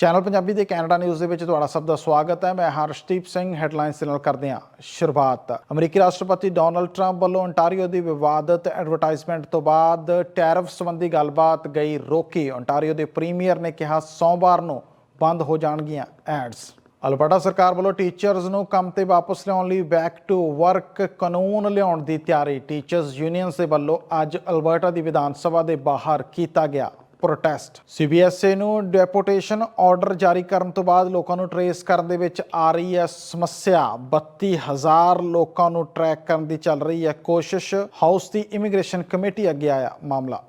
Channel Punjabi ਦੇ Canada news ਦੇ ਵਿੱਚ ਤੁਹਾਡਾ ਸਭ ਦਾ ਸਵਾਗਤ ਹੈ। ਮੈਂ ਹਰਸ਼ਦੀਪ ਸਿੰਘ, ਹੈਡਲਾਈਨਸ ਦੇ ਨਾਲ ਕਰਦੇ ਹਾਂ ਸ਼ੁਰੂਆਤ। ਅਮਰੀਕੀ ਰਾਸ਼ਟਰਪਤੀ ਡੋਨਲਡ ਟਰੰਪ ਵੱਲੋਂ ਓਨਟਾਰੀਓ ਦੀ ਵਿਵਾਦਤ ਐਡਵਰਟਾਈਜ਼ਮੈਂਟ ਤੋਂ ਬਾਅਦ ਟੈਰਿਫ ਸੰਬੰਧੀ ਗੱਲਬਾਤ ਗਈ ਰੋਕੀ। ਓਨਟਾਰੀਓ ਦੇ ਪ੍ਰੀਮੀਅਰ ਨੇ ਕਿਹਾ, ਸੋਮਵਾਰ ਨੂੰ ਬੰਦ ਹੋ ਜਾਣਗੀਆਂ ਐਡਸ। ਅਲਬਰਟਾ ਸਰਕਾਰ ਵੱਲੋਂ ਟੀਚਰਸ ਨੂੰ ਕੰਮ ਤੇ ਵਾਪਸ ਲਿਆਉਣ ਲਈ ਬੈਕ ਟੂ ਵਰਕ ਕਾਨੂੰਨ ਲਿਆਉਣ ਦੀ ਤਿਆਰੀ। ਟੀਚਰਸ ਯੂਨੀਅਨਸ ਦੇ ਵੱਲੋਂ ਅੱਜ ਅਲਬਰਟਾ ਦੀ ਵਿਧਾਨ ਸਭਾ ਦੇ ਬਾਹਰ ਕੀਤਾ ਗਿਆ। ਪ੍ਰੋਟੈਸਟ ਸੀਬੀਐਸਏ ਨੂੰ ਡੈਪੂਟੇਸ਼ਨ ਆਰਡਰ ਜਾਰੀ ਕਰਨ ਤੋਂ ਬਾਅਦ ਲੋਕਾਂ ਨੂੰ ਟਰੇਸ ਕਰਨ ਦੇ ਵਿੱਚ ਆ ਰਹੀ ਹੈ ਸਮੱਸਿਆ। 32000 ਲੋਕਾਂ ਨੂੰ ਟਰੈਕ ਕਰਨ ਦੀ ਚੱਲ ਰਹੀ ਹੈ ਕੋਸ਼ਿਸ਼। ਹਾਊਸ ਦੀ ਇਮੀਗ੍ਰੇਸ਼ਨ ਕਮੇਟੀ ਅੱਗੇ ਆਇਆ ਮਾਮਲਾ।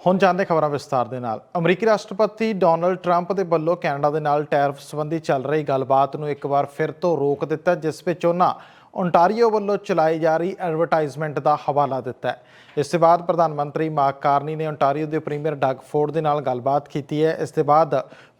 ਹੁਣ ਜਾਣਦੇ ਖਬਰਾਂ ਵਿਸਤਾਰ ਦੇ ਨਾਲ। ਅਮਰੀਕੀ ਰਾਸ਼ਟਰਪਤੀ ਡੋਨਲਡ ਟਰੰਪ ਦੇ ਵੱਲੋਂ ਕੈਨੇਡਾ ਦੇ ਨਾਲ ਟੈਰਿਫ ਸੰਬੰਧੀ ਚੱਲ ਰਹੀ ਗੱਲਬਾਤ ਨੂੰ ਇੱਕ ਵਾਰ ਫਿਰ ਤੋਂ ਰੋਕ ਦਿੱਤਾ, ਜਿਸ ਵਿੱਚ ਉਹਨਾਂ ਓਨਟਾਰੀਓ ਵੱਲੋਂ ਚਲਾਈ ਜਾ ਰਹੀ ਐਡਵਰਟਾਈਜ਼ਮੈਂਟ ਦਾ ਹਵਾਲਾ ਦਿੱਤਾ ਹੈ। ਇਸ ਤੋਂ ਬਾਅਦ ਪ੍ਰਧਾਨ ਮੰਤਰੀ ਮਾਰਕ ਕਾਰਨੀ ਨੇ ਓਨਟਾਰੀਓ ਦੇ ਪ੍ਰੀਮੀਅਰ ਡਗ ਫੋਰਡ ਦੇ ਨਾਲ ਗੱਲਬਾਤ ਕੀਤੀ ਹੈ। ਇਸ ਤੋਂ ਬਾਅਦ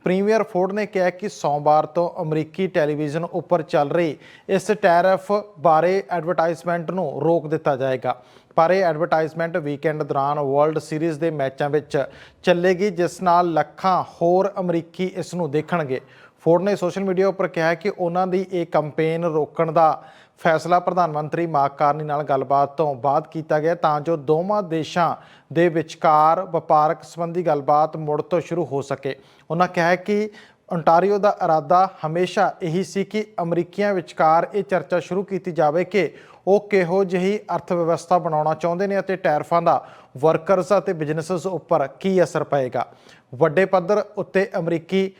ਪ੍ਰੀਮੀਅਰ ਫੋਰਡ ਨੇ ਕਿਹਾ ਕਿ ਸੋਮਵਾਰ ਤੋਂ ਅਮਰੀਕੀ ਟੈਲੀਵਿਜ਼ਨ ਉੱਪਰ ਚੱਲ ਰਹੀ ਇਸ ਟੈਰਫ ਬਾਰੇ ਐਡਵਰਟਾਈਜ਼ਮੈਂਟ ਨੂੰ ਰੋਕ ਦਿੱਤਾ ਜਾਏਗਾ। ਪਰ ਇਹ ਐਡਵਰਟਾਈਜ਼ਮੈਂਟ ਵੀਕਐਂਡ ਦੌਰਾਨ ਵਰਲਡ ਸੀਰੀਜ਼ ਦੇ ਮੈਚਾਂ ਵਿੱਚ ਚੱਲੇਗੀ, ਜਿਸ ਨਾਲ ਲੱਖਾਂ ਹੋਰ ਅਮਰੀਕੀ ਇਸ ਨੂੰ ਦੇਖਣਗੇ। ਫੋਰਡ ਨੇ ਸੋਸ਼ਲ ਮੀਡੀਆ ਉੱਪਰ ਕਿਹਾ ਕਿ ਉਹਨਾਂ ਦੀ ਇਹ ਕੈਂਪੇਨ ਰੋਕਣ ਦਾ ਫੈਸਲਾ ਪ੍ਰਧਾਨ ਮੰਤਰੀ ਮਾਰਕ ਕਾਰਨੀ ਨਾਲ ਗੱਲਬਾਤ ਤੋਂ ਬਾਅਦ ਕੀਤਾ ਗਿਆ, ਤਾਂ ਜੋ ਦੋਵਾਂ ਦੇਸ਼ਾਂ ਦੇ ਵਿਚਕਾਰ ਵਪਾਰਕ ਸੰਬੰਧੀ ਗੱਲਬਾਤ ਮੁੜ ਤੋਂ ਸ਼ੁਰੂ ਹੋ ਸਕੇ। ਉਹਨਾਂ ਕਿਹਾ ਕਿ ontario ਦਾ ਇਰਾਦਾ ਹਮੇਸ਼ਾ ਇਹੀ ਸੀ ਕਿ ਅਮਰੀਕੀਆਂ ਵਿਚਕਾਰ ਇਹ ਚਰਚਾ ਸ਼ੁਰੂ ਕੀਤੀ ਜਾਵੇ ਕਿ ਉਹ ਕਿਹੋ ਜਿਹੀ ਅਰਥ ਵਿਵਸਥਾ ਬਣਾਉਣਾ ਚਾਹੁੰਦੇ ਨੇ ਅਤੇ ਟੈਰਫਾਂ ਦਾ ਵਰਕਰਸ ਅਤੇ ਬਿਜ਼ਨੈਸਸ ਉੱਪਰ ਕੀ ਅਸਰ ਪਏਗਾ। ਵੱਡੇ ਪੱਧਰ ਉੱਤੇ ਅਮਰੀਕੀ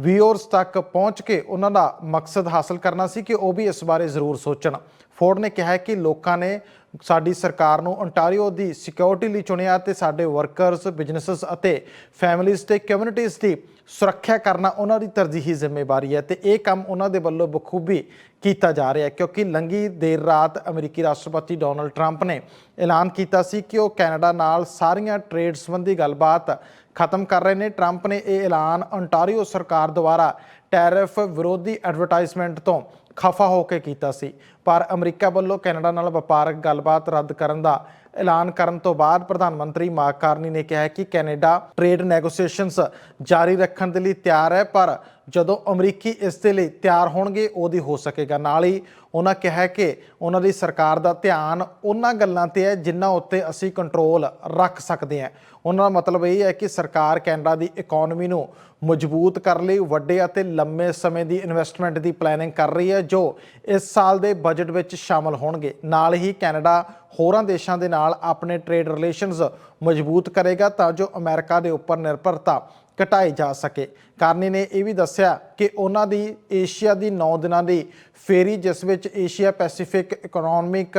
ਵਿਊਅਰਸ ਤੱਕ ਪਹੁੰਚ ਕੇ ਉਹਨਾਂ ਦਾ ਮਕਸਦ ਹਾਸਲ ਕਰਨਾ ਸੀ ਕਿ ਉਹ ਵੀ ਇਸ ਬਾਰੇ ਜ਼ਰੂਰ ਸੋਚਣ। ਫੋਰਡ ਨੇ ਕਿਹਾ ਹੈ ਕਿ ਲੋਕਾਂ ਨੇ ਸਾਡੀ ਸਰਕਾਰ ਨੂੰ ontario ਦੀ ਸਿਕਿਉਰਿਟੀ ਲਈ ਚੁਣਿਆ ਤੇ ਸਾਡੇ ਵਰਕਰਸ, ਬਿਜ਼ਨੈਸਸ ਅਤੇ ਫੈਮਿਲੀਜ਼ ਤੇ ਕਮਿਊਨਿਟੀਜ਼ ਦੀ ਸੁਰੱਖਿਆ ਕਰਨਾ ਉਹਨਾਂ ਦੀ ਤਰਜੀਹੀ ਜ਼ਿੰਮੇਵਾਰੀ ਹੈ ਤੇ ਇਹ ਕੰਮ ਉਹਨਾਂ ਦੇ ਵੱਲੋਂ ਬਖੂਬੀ ਕੀਤਾ ਜਾ ਰਿਹਾ ਹੈ ਕਿਉਂਕਿ ਲੰਗੀ ਦੇਰ ਰਾਤ ਅਮਰੀਕੀ ਰਾਸ਼ਟਰਪਤੀ ਡੋਨਲਡ ਟਰੰਪ ਨੇ ਐਲਾਨ ਕੀਤਾ ਸੀ ਕਿ ਉਹ ਕੈਨੇਡਾ ਨਾਲ ਸਾਰੀਆਂ ਟ੍ਰੇਡ ਸੰਬੰਧੀ ਗੱਲਬਾਤ ਖਤਮ ਕਰ ਰਹੇ ਨੇ। ਟਰੰਪ ਨੇ ਇਹ ਐਲਾਨ ontario ਸਰਕਾਰ ਦੁਆਰਾ ਟੈਰਿਫ ਵਿਰੋਧੀ ਐਡਵਰਟਾਈਜ਼ਮੈਂਟ ਤੋਂ ਖਫਾ ਹੋ ਕੇ ਕੀਤਾ ਸੀ। ਪਰ ਅਮਰੀਕਾ ਵੱਲੋਂ ਕੈਨੇਡਾ ਨਾਲ ਵਪਾਰਕ ਗੱਲਬਾਤ ਰੱਦ ਕਰਨ ਦਾ ਐਲਾਨ ਕਰਨ ਤੋਂ ਬਾਅਦ ਪ੍ਰਧਾਨ ਮੰਤਰੀ ਮਾਰਕ ਕਾਰਨੀ ਨੇ ਕਿਹਾ ਕਿ ਕੈਨੇਡਾ ਟ੍ਰੇਡ ਨੈਗੋਸੀਏਸ਼ਨਸ ਜਾਰੀ ਰੱਖਣ ਦੇ ਲਈ ਤਿਆਰ ਹੈ, ਪਰ ਜਦੋਂ ਅਮਰੀਕੀ ਇਸ ਦੇ ਲਈ ਤਿਆਰ ਹੋਣਗੇ, ਉਹਦੀ ਹੋ ਸਕੇਗਾ। ਨਾਲ ਹੀ ਉਹਨਾਂ ਕਿਹਾ ਕਿ ਉਹਨਾਂ ਦੀ ਸਰਕਾਰ ਦਾ ਧਿਆਨ ਉਹਨਾਂ ਗੱਲਾਂ ਤੇ ਹੈ ਜਿਨ੍ਹਾਂ ਉੱਤੇ ਅਸੀਂ ਕੰਟਰੋਲ ਰੱਖ ਸਕਦੇ ਹਾਂ। ਉਹਨਾਂ ਦਾ ਮਤਲਬ ਇਹ ਹੈ ਕਿ ਸਰਕਾਰ ਕੈਨੇਡਾ ਦੀ ਇਕਨੋਮੀ ਨੂੰ ਮਜ਼ਬੂਤ ਕਰਨ ਲਈ, ਵੱਡੇ ਅਤੇ ਲੰਮੇ ਸਮੇਂ ਦੀ ਇਨਵੈਸਟਮੈਂਟ ਦੀ ਪਲੈਨਿੰਗ ਕਰ ਰਹੀ ਹੈ, ਜੋ ਇਸ ਸਾਲ ਦੇ ਬਜਟ ਵਿੱਚ ਸ਼ਾਮਲ ਹੋਣਗੇ। ਨਾਲ ਹੀ ਕੈਨੇਡਾ ਹੋਰਾਂ ਦੇਸ਼ਾਂ ਦੇ ਨਾਲ ਆਪਣੇ ਟ੍ਰੇਡ ਰਿਲੇਸ਼ਨਸ ਮਜ਼ਬੂਤ ਕਰੇਗਾ ਤਾਂ ਜੋ ਅਮਰੀਕਾ ਦੇ ਉੱਪਰ ਨਿਰਭਰਤਾ ਘਟਾਏ ਜਾ ਸਕੇ। ਕਾਰਨੀ ਨੇ ਇਹ ਵੀ ਦੱਸਿਆ ਕਿ ਉਹਨਾਂ ਦੀ ਏਸ਼ੀਆ ਦੀ 9 ਦਿਨਾਂ ਦੀ ਫੇਰੀ, ਜਿਸ ਵਿੱਚ ਏਸ਼ੀਆ ਪੈਸੀਫਿਕ ਇਕਨੋਮਿਕ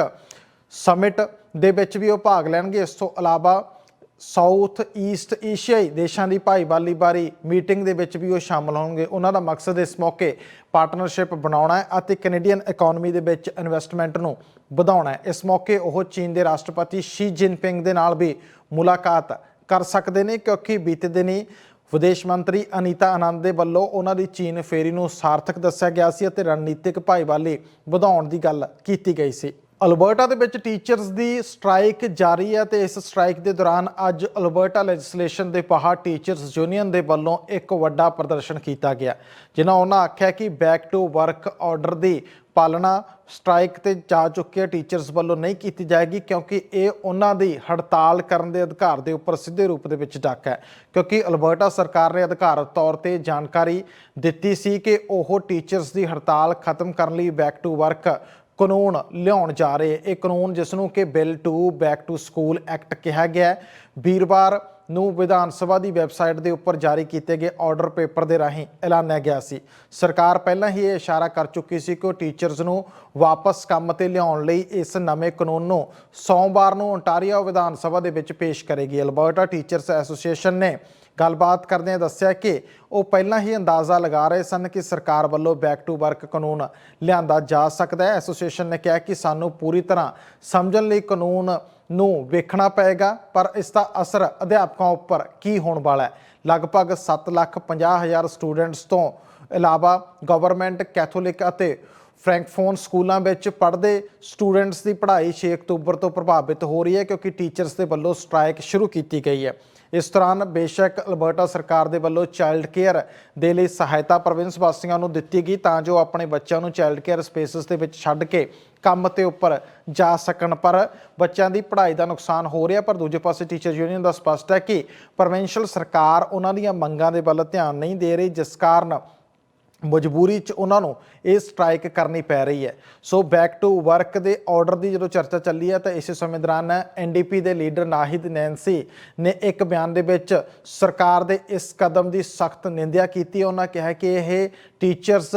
ਸਮਿਟ ਦੇ ਵਿੱਚ ਵੀ ਉਹ ਭਾਗ ਲੈਣਗੇ, ਇਸ ਤੋਂ ਇਲਾਵਾ ਸਾਊਥ ਈਸਟ ਏਸ਼ੀਆਈ ਦੇਸ਼ਾਂ ਦੀ ਭਾਈਵਾਲੀ ਬਾਰੇ ਮੀਟਿੰਗ ਦੇ ਵਿੱਚ ਵੀ ਉਹ ਸ਼ਾਮਲ ਹੋਣਗੇ। ਉਹਨਾਂ ਦਾ ਮਕਸਦ ਇਸ ਮੌਕੇ ਪਾਰਟਨਰਸ਼ਿਪ ਬਣਾਉਣਾ ਹੈ ਅਤੇ ਕੈਨੇਡੀਅਨ ਇਕਨੋਮੀ ਦੇ ਵਿੱਚ ਇਨਵੈਸਟਮੈਂਟ ਨੂੰ ਵਧਾਉਣਾ ਹੈ। ਇਸ ਮੌਕੇ ਉਹ ਚੀਨ ਦੇ ਰਾਸ਼ਟਰਪਤੀ ਸ਼ੀ ਜਿਨਪਿੰਗ ਦੇ ਨਾਲ ਵੀ ਮੁਲਾਕਾਤ ਕਰ ਸਕਦੇ ਨੇ, ਕਿਉਂਕਿ ਬੀਤੇ ਦਿਨੀ ਵਿਦੇਸ਼ ਮੰਤਰੀ ਅਨੀਤਾ ਆਨੰਦ ਦੇ ਵੱਲੋਂ ਉਹਨਾਂ ਦੀ ਚੀਨ ਫੇਰੀ ਨੂੰ ਸਾਰਥਕ ਦੱਸਿਆ ਗਿਆ ਸੀ ਅਤੇ ਰਣਨੀਤਿਕ ਭਾਈਵਾਲੀ ਵਧਾਉਣ ਦੀ ਗੱਲ ਕੀਤੀ ਗਈ ਸੀ। ਅਲਬਰਟਾ ਦੇ ਵਿੱਚ ਟੀਚਰਸ ਦੀ ਸਟ੍ਰਾਈਕ ਜਾਰੀ ਹੈ ਤੇ ਇਸ ਸਟ੍ਰਾਈਕ ਦੇ ਦੌਰਾਨ ਅੱਜ ਅਲਬਰਟਾ ਲੈਜਿਸਲੇਸ਼ਨ ਦੇ ਬਾਹਰ ਟੀਚਰਸ ਯੂਨੀਅਨ ਦੇ ਵੱਲੋਂ ਇੱਕ ਵੱਡਾ ਪ੍ਰਦਰਸ਼ਨ ਕੀਤਾ ਗਿਆ, ਜਿਨ੍ਹਾਂ ਉਹਨਾਂ ਆਖਿਆ ਕਿ ਬੈਕ ਟੂ ਵਰਕ ਆਰਡਰ ਦੀ ਪਾਲਣਾ ਸਟ੍ਰਾਈਕ ਤੇ ਜਾ ਚੁੱਕੇ ਟੀਚਰਸ ਵੱਲੋਂ ਨਹੀਂ ਕੀਤੀ ਜਾਏਗੀ ਕਿਉਂਕਿ ਇਹ ਉਹਨਾਂ ਦੀ ਹੜਤਾਲ ਕਰਨ ਦੇ ਅਧਿਕਾਰ ਦੇ ਉੱਪਰ ਸਿੱਧੇ ਰੂਪ ਦੇ ਵਿੱਚ ਡੱਕ ਹੈ। ਕਿਉਂਕਿ ਅਲਬਰਟਾ ਸਰਕਾਰ ਨੇ ਅਧਿਕਾਰਤ ਤੌਰ ਤੇ ਜਾਣਕਾਰੀ ਦਿੱਤੀ ਸੀ ਕਿ ਉਹ ਟੀਚਰਸ ਦੀ ਹੜਤਾਲ ਖਤਮ ਕਰਨ ਲਈ ਬੈਕ ਟੂ ਵਰਕ ਕਾਨੂੰਨ ਲਿਆਉਣ ਜਾ ਰਹੇ। ਇਹ ਕਾਨੂੰਨ ਜਿਸ ਨੂੰ ਕਿ bill two back to school act ਕਿਹਾ ਗਿਆ ਹੈ। ਵੀਰਵਾਰ ਨੂੰ ਵਿਧਾਨ ਸਭਾ ਦੀ ਵੈਬਸਾਈਟ ਦੇ ਉੱਪਰ ਜਾਰੀ ਕੀਤੇ ਗਏ ਆਰਡਰ ਪੇਪਰ ਦੇ ਰਾਹੀਂ ਐਲਾਨਿਆ ਗਿਆ ਸੀ। ਸਰਕਾਰ ਪਹਿਲਾਂ ਹੀ ਇਹ ਇਸ਼ਾਰਾ ਕਰ ਚੁੱਕੀ ਸੀ ਕਿ ਉਹ ਟੀਚਰਸ ਨੂੰ ਵਾਪਸ ਕੰਮ ਤੇ ਲਿਆਉਣ ਲਈ ਇਸ ਨਵੇਂ ਕਾਨੂੰਨ ਨੂੰ ਸੋਮਵਾਰ ਨੂੰ ontario ਵਿਧਾਨ ਸਭਾ ਦੇ ਵਿੱਚ ਪੇਸ਼ ਕਰੇਗੀ। ਅਲਬਰਟਾ ਟੀਚਰਸ ਐਸੋਸੀਏਸ਼ਨ ਨੇ ਗੱਲਬਾਤ ਕਰਦਿਆਂ ਦੱਸਿਆ ਕਿ ਉਹ ਪਹਿਲਾਂ ਹੀ ਅੰਦਾਜ਼ਾ ਲਗਾ ਰਹੇ ਸਨ ਕਿ ਸਰਕਾਰ ਵੱਲੋਂ ਬੈਕ ਟੂ ਵਰਕ ਕਾਨੂੰਨ ਲਿਆਂਦਾ ਜਾ ਸਕਦਾ ਹੈ। ਐਸੋਸੀਏਸ਼ਨ ਨੇ ਕਿਹਾ ਕਿ ਸਾਨੂੰ ਪੂਰੀ ਤਰ੍ਹਾਂ ਸਮਝਣ ਲਈ ਕਾਨੂੰਨ ਨੂੰ ਵੇਖਣਾ ਪਏਗਾ, ਪਰ ਇਸ ਦਾ ਅਸਰ ਅਧਿਆਪਕਾਂ ਉੱਪਰ ਕੀ ਹੋਣ ਵਾਲਾ ਹੈ? ਲਗਭਗ 7 ਲੱਖ 50 ਹਜ਼ਾਰ ਸਟੂਡੈਂਟਸ ਤੋਂ ਇਲਾਵਾ ਗਵਰਨਮੈਂਟ, ਕੈਥੋਲਿਕ ਅਤੇ ਫ੍ਰੈਂਕਫੋਨ ਸਕੂਲਾਂ ਵਿੱਚ ਪੜ੍ਹਦੇ ਸਟੂਡੈਂਟਸ ਦੀ ਪੜ੍ਹਾਈ 6 ਅਕਤੂਬਰ ਤੋਂ ਪ੍ਰਭਾਵਿਤ ਹੋ ਰਹੀ ਹੈ, ਕਿਉਂਕਿ ਟੀਚਰਸ ਦੇ ਵੱਲੋਂ ਸਟ੍ਰਾਈਕ ਸ਼ੁਰੂ ਕੀਤੀ ਗਈ ਹੈ। ਇਸ ਦੌਰਾਨ ਬੇਸ਼ੱਕ ਅਲਬਰਟਾ ਸਰਕਾਰ ਦੇ ਵੱਲੋਂ ਚਾਈਲਡ ਕੇਅਰ ਦੇ ਲਈ ਸਹਾਇਤਾ ਪ੍ਰੋਵਿੰਸ ਵਾਸੀਆਂ ਨੂੰ ਦਿੱਤੀ ਗਈ ਤਾਂ ਜੋ ਆਪਣੇ ਬੱਚਿਆਂ ਨੂੰ ਚਾਈਲਡ ਕੇਅਰ ਸਪੇਸਿਸ ਦੇ ਵਿੱਚ ਛੱਡ ਕੇ ਕੰਮ ਤੇ ਉੱਪਰ ਜਾ ਸਕਣ। ਪਰ ਬੱਚਿਆਂ ਦੀ ਪੜ੍ਹਾਈ ਦਾ ਨੁਕਸਾਨ ਹੋ ਰਿਹਾ, ਪਰ ਦੂਜੇ ਪਾਸੇ ਟੀਚਰ ਯੂਨੀਅਨ ਦਾ ਸਪਸ਼ਟ ਹੈ ਕਿ ਪ੍ਰੋਵਿੰਸ਼ੀਅਲ ਸਰਕਾਰ ਉਹਨਾਂ ਦੀਆਂ ਮੰਗਾਂ ਦੇ ਵੱਲ ਧਿਆਨ ਨਹੀਂ ਦੇ ਰਹੀ, ਜਿਸ ਕਾਰਨ ਮਜਬੂਰੀ 'ਚ ਉਹਨਾਂ ਨੂੰ ਇਹ ਸਟ੍ਰਾਈਕ ਕਰਨੀ ਪੈ ਰਹੀ ਹੈ। ਸੋ ਬੈਕ ਟੂ ਵਰਕ ਦੇ ਆਰਡਰ ਦੀ ਜਦੋਂ ਚਰਚਾ ਚੱਲੀ ਹੈ, ਤਾਂ ਇਸੇ ਸਮੇਂ ਦੌਰਾਨ ਐਨਡੀਪੀ ਦੇ ਲੀਡਰ ਨਾਹਿਦ ਨੈਂਸੀ ਨੇ ਇੱਕ ਬਿਆਨ ਦੇ ਵਿੱਚ ਸਰਕਾਰ ਦੇ ਇਸ ਕਦਮ ਦੀ ਸਖਤ ਨਿੰਦਿਆ ਕੀਤੀ। ਉਹਨਾਂ ਕਿਹਾ ਕਿ ਇਹ ਟੀਚਰਸ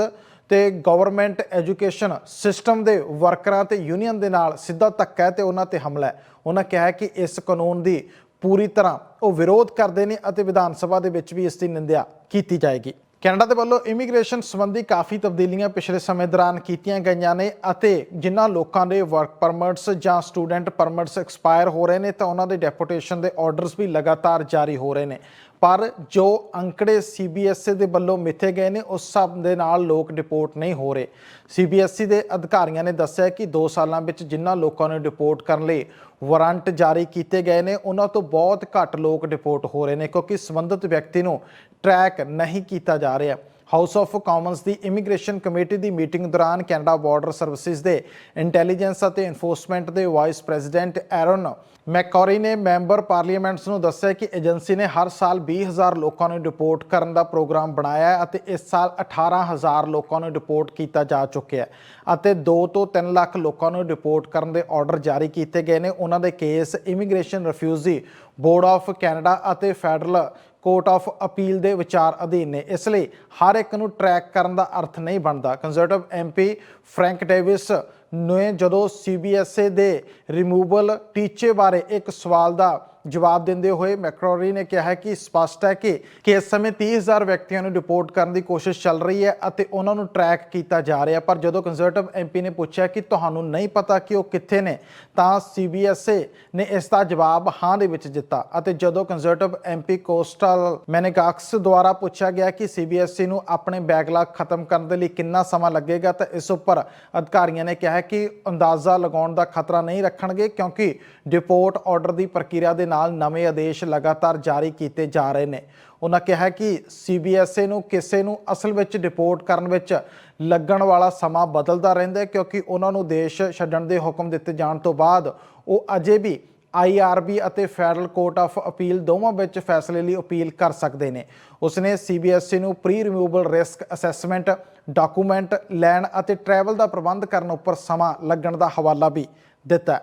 ਤੇ ਗਵਰਨਮੈਂਟ ਐਜੂਕੇਸ਼ਨ ਸਿਸਟਮ ਦੇ ਵਰਕਰਾਂ ਤੇ ਯੂਨੀਅਨ ਦੇ ਨਾਲ ਸਿੱਧਾ ਧੱਕਾ ਹੈ ਤੇ ਉਹਨਾਂ ਤੇ ਹਮਲਾ ਹੈ। ਉਹਨਾਂ ਕਿਹਾ ਕਿ ਇਸ ਕਾਨੂੰਨ ਦੀ ਪੂਰੀ ਤਰ੍ਹਾਂ ਉਹ ਵਿਰੋਧ ਕਰਦੇ ਨੇ ਅਤੇ ਵਿਧਾਨ ਸਭਾ ਦੇ ਵਿੱਚ ਵੀ ਇਸ ਦੀ ਨਿੰਦਿਆ ਕੀਤੀ ਜਾਏਗੀ। ਕੈਨੇਡਾ ਦੇ ਵੱਲੋਂ ਇਮੀਗ੍ਰੇਸ਼ਨ ਸੰਬੰਧੀ ਕਾਫੀ ਤਬਦੀਲੀਆਂ ਪਿਛਲੇ ਸਮੇਂ ਦੌਰਾਨ ਕੀਤੀਆਂ ਗਈਆਂ ਨੇ ਅਤੇ ਜਿਨ੍ਹਾਂ ਲੋਕਾਂ ਦੇ ਵਰਕ ਪਰਮਿਟਸ ਜਾਂ ਸਟੂਡੈਂਟ ਪਰਮਿਟਸ ਐਕਸਪਾਇਰ ਹੋ ਰਹੇ ਨੇ ਤਾਂ ਉਹਨਾਂ ਦੇ ਡੈਪੂਟੇਸ਼ਨ ਦੇ ਆਰਡਰਸ ਵੀ ਲਗਾਤਾਰ ਜਾਰੀ ਹੋ ਰਹੇ ਨੇ। ਪਰ ਜੋ ਅੰਕੜੇ ਸੀਬੀਐਸਈ ਦੇ ਵੱਲੋਂ ਮਿੱਥੇ ਗਏ ਨੇ, ਉਸ ਹਿਸਾਬ ਦੇ ਨਾਲ ਲੋਕ ਡਿਪੋਰਟ ਨਹੀਂ ਹੋ ਰਹੇ। ਸੀਬੀਐਸਈ ਦੇ ਅਧਿਕਾਰੀਆਂ ਨੇ ਦੱਸਿਆ ਕਿ 2 ਸਾਲਾਂ ਵਿੱਚ ਜਿਨ੍ਹਾਂ ਲੋਕਾਂ ਨੂੰ ਡਿਪੋਰਟ ਕਰਨ ਲਈ ਵਾਰੰਟ ਜਾਰੀ ਕੀਤੇ ਗਏ ਨੇ, ਉਹਨਾਂ ਤੋਂ ਬਹੁਤ ਘੱਟ ਲੋਕ ਡਿਪੋਰਟ ਹੋ ਰਹੇ ਨੇ, ਕਿਉਂਕਿ ਸੰਬੰਧਿਤ ਵਿਅਕਤੀ ਨੂੰ ਟਰੈਕ ਨਹੀਂ ਕੀਤਾ ਜਾ ਰਿਹਾ। ਹਾਊਸ ਆਫ ਕਾਮਨਸ ਦੀ ਇਮੀਗ੍ਰੇਸ਼ਨ ਕਮੇਟੀ ਦੀ ਮੀਟਿੰਗ ਦੌਰਾਨ ਕੈਨੇਡਾ ਬਾਰਡਰ ਸਰਵਿਸਿਜ਼ ਦੇ ਇੰਟੈਲੀਜੈਂਸ ਅਤੇ ਐਨਫੋਰਸਮੈਂਟ ਦੇ ਵਾਈਸ ਪ੍ਰੈਜ਼ੀਡੈਂਟ ਐਰਨ ਮੈਕੌਰੀ ਨੇ ਮੈਂਬਰ ਪਾਰਲੀਮੈਂਟਸ ਨੂੰ ਦੱਸਿਆ ਕਿ ਏਜੰਸੀ ਨੇ ਹਰ ਸਾਲ 20000 ਲੋਕਾਂ ਨੂੰ ਡਿਪੋਰਟ ਕਰਨ ਦਾ ਪ੍ਰੋਗਰਾਮ ਬਣਾਇਆ ਹੈ ਅਤੇ ਇਸ ਸਾਲ 18000 ਲੋਕਾਂ ਨੂੰ ਡਿਪੋਰਟ ਕੀਤਾ ਜਾ ਚੁੱਕਿਆ ਹੈ ਅਤੇ 2 ਤੋਂ 3 ਲੱਖ ਲੋਕਾਂ ਨੂੰ ਡਿਪੋਰਟ ਕਰਨ ਦੇ ਆਰਡਰ ਜਾਰੀ ਕੀਤੇ ਗਏ ਨੇ। ਉਹਨਾਂ ਦੇ case immigration refugee board of Canada ਅਤੇ ਫੈਡਰਲ ਕੋਰਟ ਆਫ ਅਪੀਲ ਦੇ ਵਿਚਾਰ ਅਧੀਨ ਨੇ। ਇਸ ਲਈ ਹਰ ਇੱਕ ਨੂੰ ਟਰੈਕ ਕਰਨ ਦਾ ਅਰਥ ਨਹੀਂ ਬਣਦਾ। ਕੰਜ਼ਰਵੇਟਿਵ ਐਮਪੀ ਫ੍ਰੈਂਕ ਡੇਵਿਸ ਨੇ ਜਦੋਂ ਸੀਬੀਐਸਏ ਦੇ ਰਿਮੂਵਲ ਟੀਚੇ ਬਾਰੇ ਇੱਕ ਸਵਾਲ ਦਾ ਜਵਾਬ ਦਿੰਦੇ ਹੋਏ ਮੈਕਰੋਰੀ ਨੇ ਕਿਹਾ ਹੈ ਕਿ ਸਪਸ਼ਟ ਹੈ ਕਿ ਕਿ ਇਸ ਸਮੇਂ 30000 ਵਿਅਕਤੀਆਂ ਨੂੰ ਡਿਪੋਰਟ ਕਰਨ ਦੀ ਕੋਸ਼ਿਸ਼ ਚੱਲ ਰਹੀ ਹੈ ਅਤੇ ਉਹਨਾਂ ਨੂੰ ਟਰੈਕ ਕੀਤਾ ਜਾ ਰਿਹਾ। ਪਰ ਜਦੋਂ ਕੰਜ਼ਰਵੇਟਿਵ ਐਮਪੀ ਨੇ ਪੁੱਛਿਆ ਕਿ ਤੁਹਾਨੂੰ ਨਹੀਂ ਪਤਾ ਕਿ ਉਹ ਕਿੱਥੇ ਨੇ, ਤਾਂ ਸੀਬੀਐਸਏ ਨੇ ਇਸ ਦਾ ਜਵਾਬ ਹਾਂ ਦੇ ਵਿੱਚ ਦਿੱਤਾ ਅਤੇ ਜਦੋਂ ਕੰਜ਼ਰਵੇਟਿਵ ਐਮਪੀ ਕੋਸਟਲ ਮੈਨੇਗਾਕਸ ਦੁਆਰਾ ਪੁੱਛਿਆ ਗਿਆ ਕਿ ਸੀਬੀਐਸਈ ਨੂੰ ਆਪਣੇ ਬੈਕਲਾਗ ਖਤਮ ਕਰਨ ਦੇ ਲਈ ਕਿੰਨਾ ਸਮਾਂ ਲੱਗੇਗਾ, ਤਾਂ ਇਸ ਉੱਪਰ ਅਧਿਕਾਰੀਆਂ ਨੇ ਕਿਹਾ ਕਿ ਅੰਦਾਜ਼ਾ ਲਗਾਉਣ ਦਾ ਖਤਰਾ ਨਹੀਂ ਰੱਖਣਗੇ ਕਿਉਂਕਿ ਡਿਪੋਰਟ ਆਰਡਰ ਦੀ ਪ੍ਰਕਿਰਿਆ ਦੇ ਨਾਲ ਨਵੇਂ ਆਦੇਸ਼ ਲਗਾਤਾਰ ਜਾਰੀ ਕੀਤੇ ਜਾ ਰਹੇ ਨੇ। ਉਹਨਾਂ ਕਿਹਾ ਕਿ ਸੀਬੀਐਸਏ ਨੂੰ ਕਿਸੇ ਨੂੰ ਅਸਲ ਵਿੱਚ ਡਿਪੋਰਟ ਕਰਨ ਵਿੱਚ ਲੱਗਣ ਵਾਲਾ ਸਮਾਂ ਬਦਲਦਾ ਰਹਿੰਦਾ ਹੈ ਕਿਉਂਕਿ ਉਹਨਾਂ ਨੂੰ ਦੇਸ਼ ਛੱਡਣ ਦੇ ਹੁਕਮ ਦਿੱਤੇ ਜਾਣ ਤੋਂ ਬਾਅਦ ਉਹ ਅਜੇ ਵੀ ਆਈਆਰਬੀ ਅਤੇ ਫੈਡਰਲ ਕੋਰਟ ਆਫ ਅਪੀਲ ਦੋਵਾਂ ਵਿੱਚ ਫੈਸਲੇ ਲਈ ਅਪੀਲ ਕਰ ਸਕਦੇ ਨੇ। ਉਸਨੇ ਸੀਬੀਐਸਈ ਨੂੰ pre removal risk assessment, document ਲੈਣ ਅਤੇ ਟਰੈਵਲ ਦਾ ਪ੍ਰਬੰਧ ਕਰਨ ਉੱਪਰ ਸਮਾਂ ਲੱਗਣ ਦਾ ਹਵਾਲਾ ਵੀ ਦਿੱਤਾ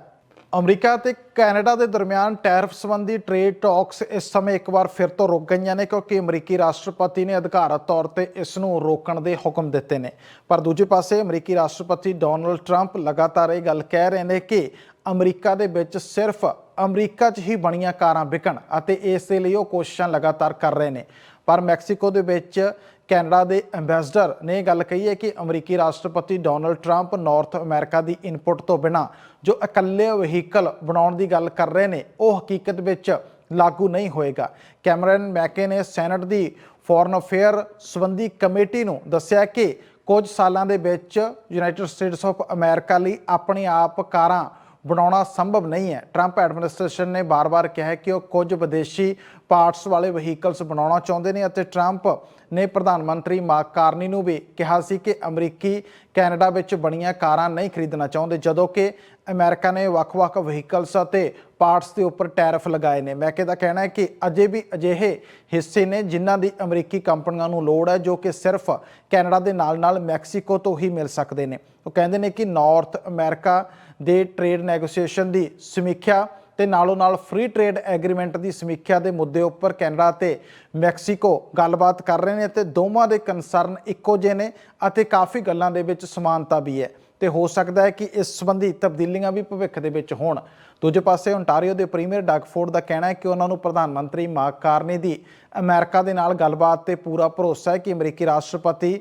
ਅਮਰੀਕਾ ਤੇ ਕੈਨੇਡਾ ਦੇ ਦਰਮਿਆਨ ਟੈਰਿਫ ਸੰਬੰਧੀ ਟ੍ਰੇਡ ਟਾਕਸ ਇਸ ਸਮੇਂ ਇੱਕ ਵਾਰ ਫਿਰ ਤੋਂ ਰੁਕ ਗਈਆਂ ਨੇ ਕਿਉਂਕਿ ਅਮਰੀਕੀ ਰਾਸ਼ਟਰਪਤੀ ਨੇ ਅਧਿਕਾਰਤ ਤੌਰ ਤੇ ਇਸ ਨੂੰ ਰੋਕਣ ਦੇ ਹੁਕਮ ਦਿੱਤੇ ਨੇ। ਪਰ ਦੂਜੇ ਪਾਸੇ ਅਮਰੀਕੀ ਰਾਸ਼ਟਰਪਤੀ ਡੋਨਲਡ ਟਰੰਪ ਲਗਾਤਾਰ ਇਹ ਗੱਲ ਕਹਿ ਰਹੇ ਨੇ ਕਿ ਅਮਰੀਕਾ ਦੇ ਵਿੱਚ ਸਿਰਫ ਅਮਰੀਕਾ 'ਚ ਹੀ ਬਣੀਆਂ ਕਾਰਾਂ ਵਿਕਣ ਅਤੇ ਇਸ ਦੇ ਲਈ ਉਹ ਕੋਸ਼ਿਸ਼ਾਂ ਲਗਾਤਾਰ ਕਰ ਰਹੇ ਨੇ। ਪਰ ਮੈਕਸੀਕੋ ਦੇ ਵਿੱਚ ਕੈਨੇਡਾ ਦੇ ਐਮਬੈਸਡਰ ਨੇ ਇਹ ਗੱਲ ਕਹੀ ਹੈ ਕਿ ਅਮਰੀਕੀ ਰਾਸ਼ਟਰਪਤੀ ਡੋਨਲਡ ਟਰੰਪ ਨਾਰਥ ਅਮਰੀਕਾ ਦੀ ਇਨਪੁਟ ਤੋਂ ਬਿਨਾ ਜੋ ਇਕੱਲੇ ਵਹੀਕਲ ਬਣਾਉਣ ਦੀ ਗੱਲ ਕਰ ਰਹੇ ਨੇ, ਉਹ ਹਕੀਕਤ ਵਿੱਚ ਲਾਗੂ ਨਹੀਂ ਹੋਏਗਾ। ਕੈਮਰਨ ਮੈਕੇ ਨੇ ਸੈਨੇਟ ਦੀ ਫੋਰਨ ਅਫੇਅਰ ਸੰਬੰਧੀ ਕਮੇਟੀ ਨੂੰ ਦੱਸਿਆ ਕਿ ਕੁਝ ਸਾਲਾਂ ਦੇ ਵਿੱਚ ਯੂਨਾਈਟਿਡ ਸਟੇਟਸ ਆਫ ਅਮਰੀਕਾ ਲਈ ਆਪਣੇ ਆਪ ਕਾਰਾਂ ਬਣਾਉਣਾ ਸੰਭਵ ਨਹੀਂ ਹੈ। ਟਰੰਪ ਐਡਮਿਨਿਸਟ੍ਰੇਸ਼ਨ ਨੇ ਬਾਰ-ਬਾਰ ਕਿਹਾ ਹੈ ਕਿ ਉਹ ਕੁਝ ਵਿਦੇਸ਼ੀ ਪਾਰਟਸ ਵਾਲੇ ਵਹੀਕਲਸ ਬਣਾਉਣਾ ਚਾਹੁੰਦੇ ਨੇ ਅਤੇ ਟਰੰਪ ਨੇ ਪ੍ਰਧਾਨ ਮੰਤਰੀ ਮਾਰਕ ਕਾਰਨੀ ਨੂੰ ਵੀ ਕਿਹਾ ਸੀ ਕਿ ਅਮਰੀਕੀ, ਕੈਨੇਡਾ ਵਿੱਚ ਬਣੀਆਂ ਕਾਰਾਂ ਨਹੀਂ ਖਰੀਦਣਾ ਚਾਹੁੰਦੇ, ਜਦੋਂ ਕਿ ਅਮਰੀਕਾ ਨੇ ਵੱਖ-ਵੱਖ ਵਹੀਕਲਸ ਅਤੇ ਪਾਰਟਸ ਦੇ ਉੱਪਰ ਟੈਰਿਫ ਲਗਾਏ ਨੇ। ਮੈਕੇ ਦਾ ਕਹਿਣਾ ਹੈ ਕਿ ਅਜੇ ਵੀ ਅਜਿਹੇ ਹਿੱਸੇ ਨੇ ਜਿਨ੍ਹਾਂ ਦੀ ਅਮਰੀਕੀ ਕੰਪਨੀਆਂ ਨੂੰ ਲੋੜ ਹੈ, ਜੋ ਕਿ ਸਿਰਫ ਕੈਨੇਡਾ ਦੇ ਨਾਲ-ਨਾਲ ਮੈਕਸੀਕੋ ਤੋਂ ਹੀ ਮਿਲ ਸਕਦੇ ਨੇ। ਉਹ ਕਹਿੰਦੇ ਨੇ ਕਿ ਨਾਰਥ ਅਮਰੀਕਾ ਦੇ ਟ੍ਰੇਡ ਨੈਗੋਸੀਏਸ਼ਨ ਦੀ ਸਮੀਖਿਆ ਤੇ ਨਾਲੋਂ ਨਾਲ ਫ੍ਰੀ ਟ੍ਰੇਡ ਐਗਰੀਮੈਂਟ ਦੀ ਸਮੀਖਿਆ ਦੇ ਮੁੱਦੇ ਉੱਪਰ ਕੈਨੇਡਾ ਤੇ ਮੈਕਸੀਕੋ ਗੱਲਬਾਤ ਕਰ ਰਹੇ ਨੇ ਤੇ ਦੋਵਾਂ ਦੇ ਕੰਸਰਨ ਇੱਕੋ ਜਿਹੇ ਨੇ ਅਤੇ ਕਾਫੀ ਗੱਲਾਂ ਦੇ ਵਿੱਚ ਸਮਾਨਤਾ ਵੀ ਹੈ। ਤੇ ਹੋ ਸਕਦਾ ਹੈ ਕਿ ਇਸ ਸੰਬੰਧੀ ਤਬਦੀਲੀਆਂ ਵੀ ਭਵਿੱਖ ਦੇ ਵਿੱਚ ਹੋਣ। ਦੂਜੇ ਪਾਸੇ ਓਨਟਾਰੀਓ ਦੇ ਪ੍ਰੀਮੀਅਰ ਡਗਫੋਰਡ ਦਾ ਕਹਿਣਾ ਹੈ ਕਿ ਉਹਨਾਂ ਨੂੰ ਪ੍ਰਧਾਨ ਮੰਤਰੀ ਮਾਰਕ ਕਾਰਨੀ ਦੀ ਅਮਰੀਕਾ ਦੇ ਨਾਲ ਗੱਲਬਾਤ ਤੇ ਪੂਰਾ ਭਰੋਸਾ ਹੈ ਕਿ ਅਮਰੀਕੀ ਰਾਸ਼ਟਰਪਤੀ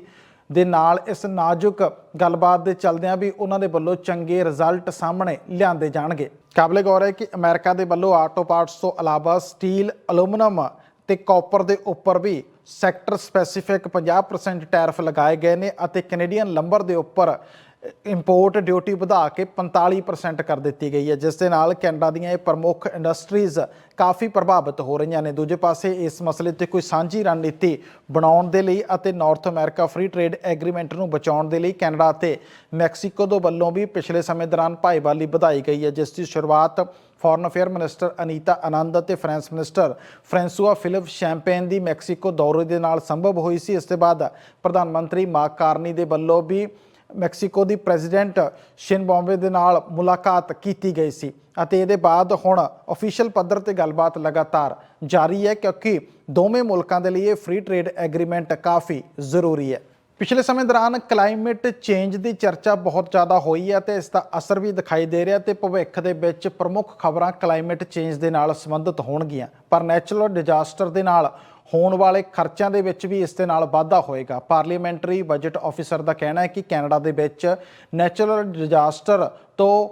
ਦੇ ਨਾਲ ਇਸ ਨਾਜ਼ੁਕ ਗੱਲਬਾਤ ਦੇ ਚੱਲਦਿਆਂ ਵੀ ਉਹਨਾਂ ਦੇ ਵੱਲੋਂ ਚੰਗੇ ਰਿਜ਼ਲਟ ਸਾਹਮਣੇ ਲਿਆਂਦੇ ਜਾਣਗੇ। ਕਾਬਲੇ ਗੌਰ ਹੈ ਕਿ ਅਮਰੀਕਾ ਦੇ ਵੱਲੋਂ ਆਟੋ ਪਾਰਟਸ ਤੋਂ ਇਲਾਵਾ ਸਟੀਲ ਐਲੂਮੀਨੀਅਮ ਤੇ ਕਾਪਰ ਦੇ ਉੱਪਰ ਵੀ ਸੈਕਟਰ ਸਪੈਸੀਫਿਕ 50% ਟੈਰਿਫ ਲਗਾਏ ਗਏ ਨੇ ਅਤੇ ਕੈਨੇਡੀਅਨ ਲੰਬਰ ਦੇ ਉੱਪਰ ਇੰਪੋਰਟ ਡਿਊਟੀ ਵਧਾ ਕੇ 45% ਕਰ ਦਿੱਤੀ ਗਈ ਹੈ, ਜਿਸ ਦੇ ਨਾਲ ਕੈਨੇਡਾ ਦੀਆਂ ਇਹ ਪ੍ਰਮੁੱਖ ਇੰਡਸਟਰੀਜ਼ ਕਾਫੀ ਪ੍ਰਭਾਵਿਤ ਹੋ ਰਹੀਆਂ ਨੇ। ਦੂਜੇ ਪਾਸੇ ਇਸ ਮਸਲੇ ਤੇ ਕੋਈ ਸਾਂਝੀ ਰਣਨੀਤੀ ਬਣਾਉਣ ਦੇ ਲਈ ਅਤੇ North America free trade agreement ਨੂੰ ਬਚਾਉਣ ਦੇ ਲਈ ਕੈਨੇਡਾ ਅਤੇ ਮੈਕਸੀਕੋ ਦੇ ਵੱਲੋਂ ਵੀ ਪਿਛਲੇ ਸਮੇਂ ਦੌਰਾਨ ਭਾਈਵਾਲੀ ਵਧਾਈ ਗਈ ਹੈ, ਜਿਸ ਦੀ ਸ਼ੁਰੂਆਤ foreign affair minister Anita Anand ਅਤੇ France minister François Philippe Champagne ਦੀ ਮੈਕਸੀਕੋ ਦੌਰੇ ਦੇ ਨਾਲ ਸੰਭਵ ਹੋਈ ਸੀ। ਇਸ ਦੇ ਬਾਅਦ ਪ੍ਰਧਾਨ ਮੰਤਰੀ ਮਾਰਕ ਕਾਰਨੀ ਦੇ ਵੱਲੋਂ ਵੀ ਮੈਕਸੀਕੋ ਦੀ ਪ੍ਰੈਜ਼ੀਡੈਂਟ ਸ਼ਿਨ ਬੌਂਬੇ ਦੇ ਨਾਲ ਮੁਲਾਕਾਤ ਕੀਤੀ ਗਈ ਸੀ ਅਤੇ ਇਹਦੇ ਬਾਅਦ ਹੁਣ ਅਫੀਸ਼ੀਅਲ ਪੱਧਰ ਤੇ ਗੱਲਬਾਤ ਲਗਾਤਾਰ ਜਾਰੀ ਹੈ ਕਿਉਂਕਿ ਦੋਵੇਂ ਮੁਲਕਾਂ ਦੇ ਲਈ ਇਹ ਫ੍ਰੀ ਟ੍ਰੇਡ ਐਗਰੀਮੈਂਟ ਕਾਫੀ ਜ਼ਰੂਰੀ ਹੈ। ਪਿਛਲੇ ਸਮੇਂ ਦੌਰਾਨ ਕਲਾਈਮੇਟ ਚੇਂਜ ਦੀ ਚਰਚਾ ਬਹੁਤ ਜ਼ਿਆਦਾ ਹੋਈ ਹੈ ਤੇ ਇਸ ਦਾ ਅਸਰ ਵੀ ਦਿਖਾਈ ਦੇ ਰਿਹਾ ਤੇ ਭਵਿੱਖ ਦੇ ਵਿੱਚ ਪ੍ਰਮੁੱਖ ਖਬਰਾਂ ਕਲਾਈਮੇਟ ਚੇਂਜ ਦੇ ਨਾਲ ਸੰਬੰਧਿਤ ਹੋਣਗੀਆਂ। ਪਰ ਨੈਚੁਰਲ ਡਿਜ਼ਾਸਟਰ ਦੇ ਨਾਲ ਹੋਣ ਵਾਲੇ ਖਰਚਿਆਂ ਦੇ ਵਿੱਚ ਵੀ ਇਸ ਦੇ ਨਾਲ ਵਾਧਾ ਹੋਏਗਾ। ਪਾਰਲੀਮੈਂਟਰੀ ਬਜਟ ਆਫੀਸਰ ਦਾ ਕਹਿਣਾ ਹੈ ਕਿ ਕੈਨੇਡਾ ਦੇ ਵਿੱਚ ਨੈਚੁਰਲ ਡਿਜ਼ਾਸਟਰ ਤੋਂ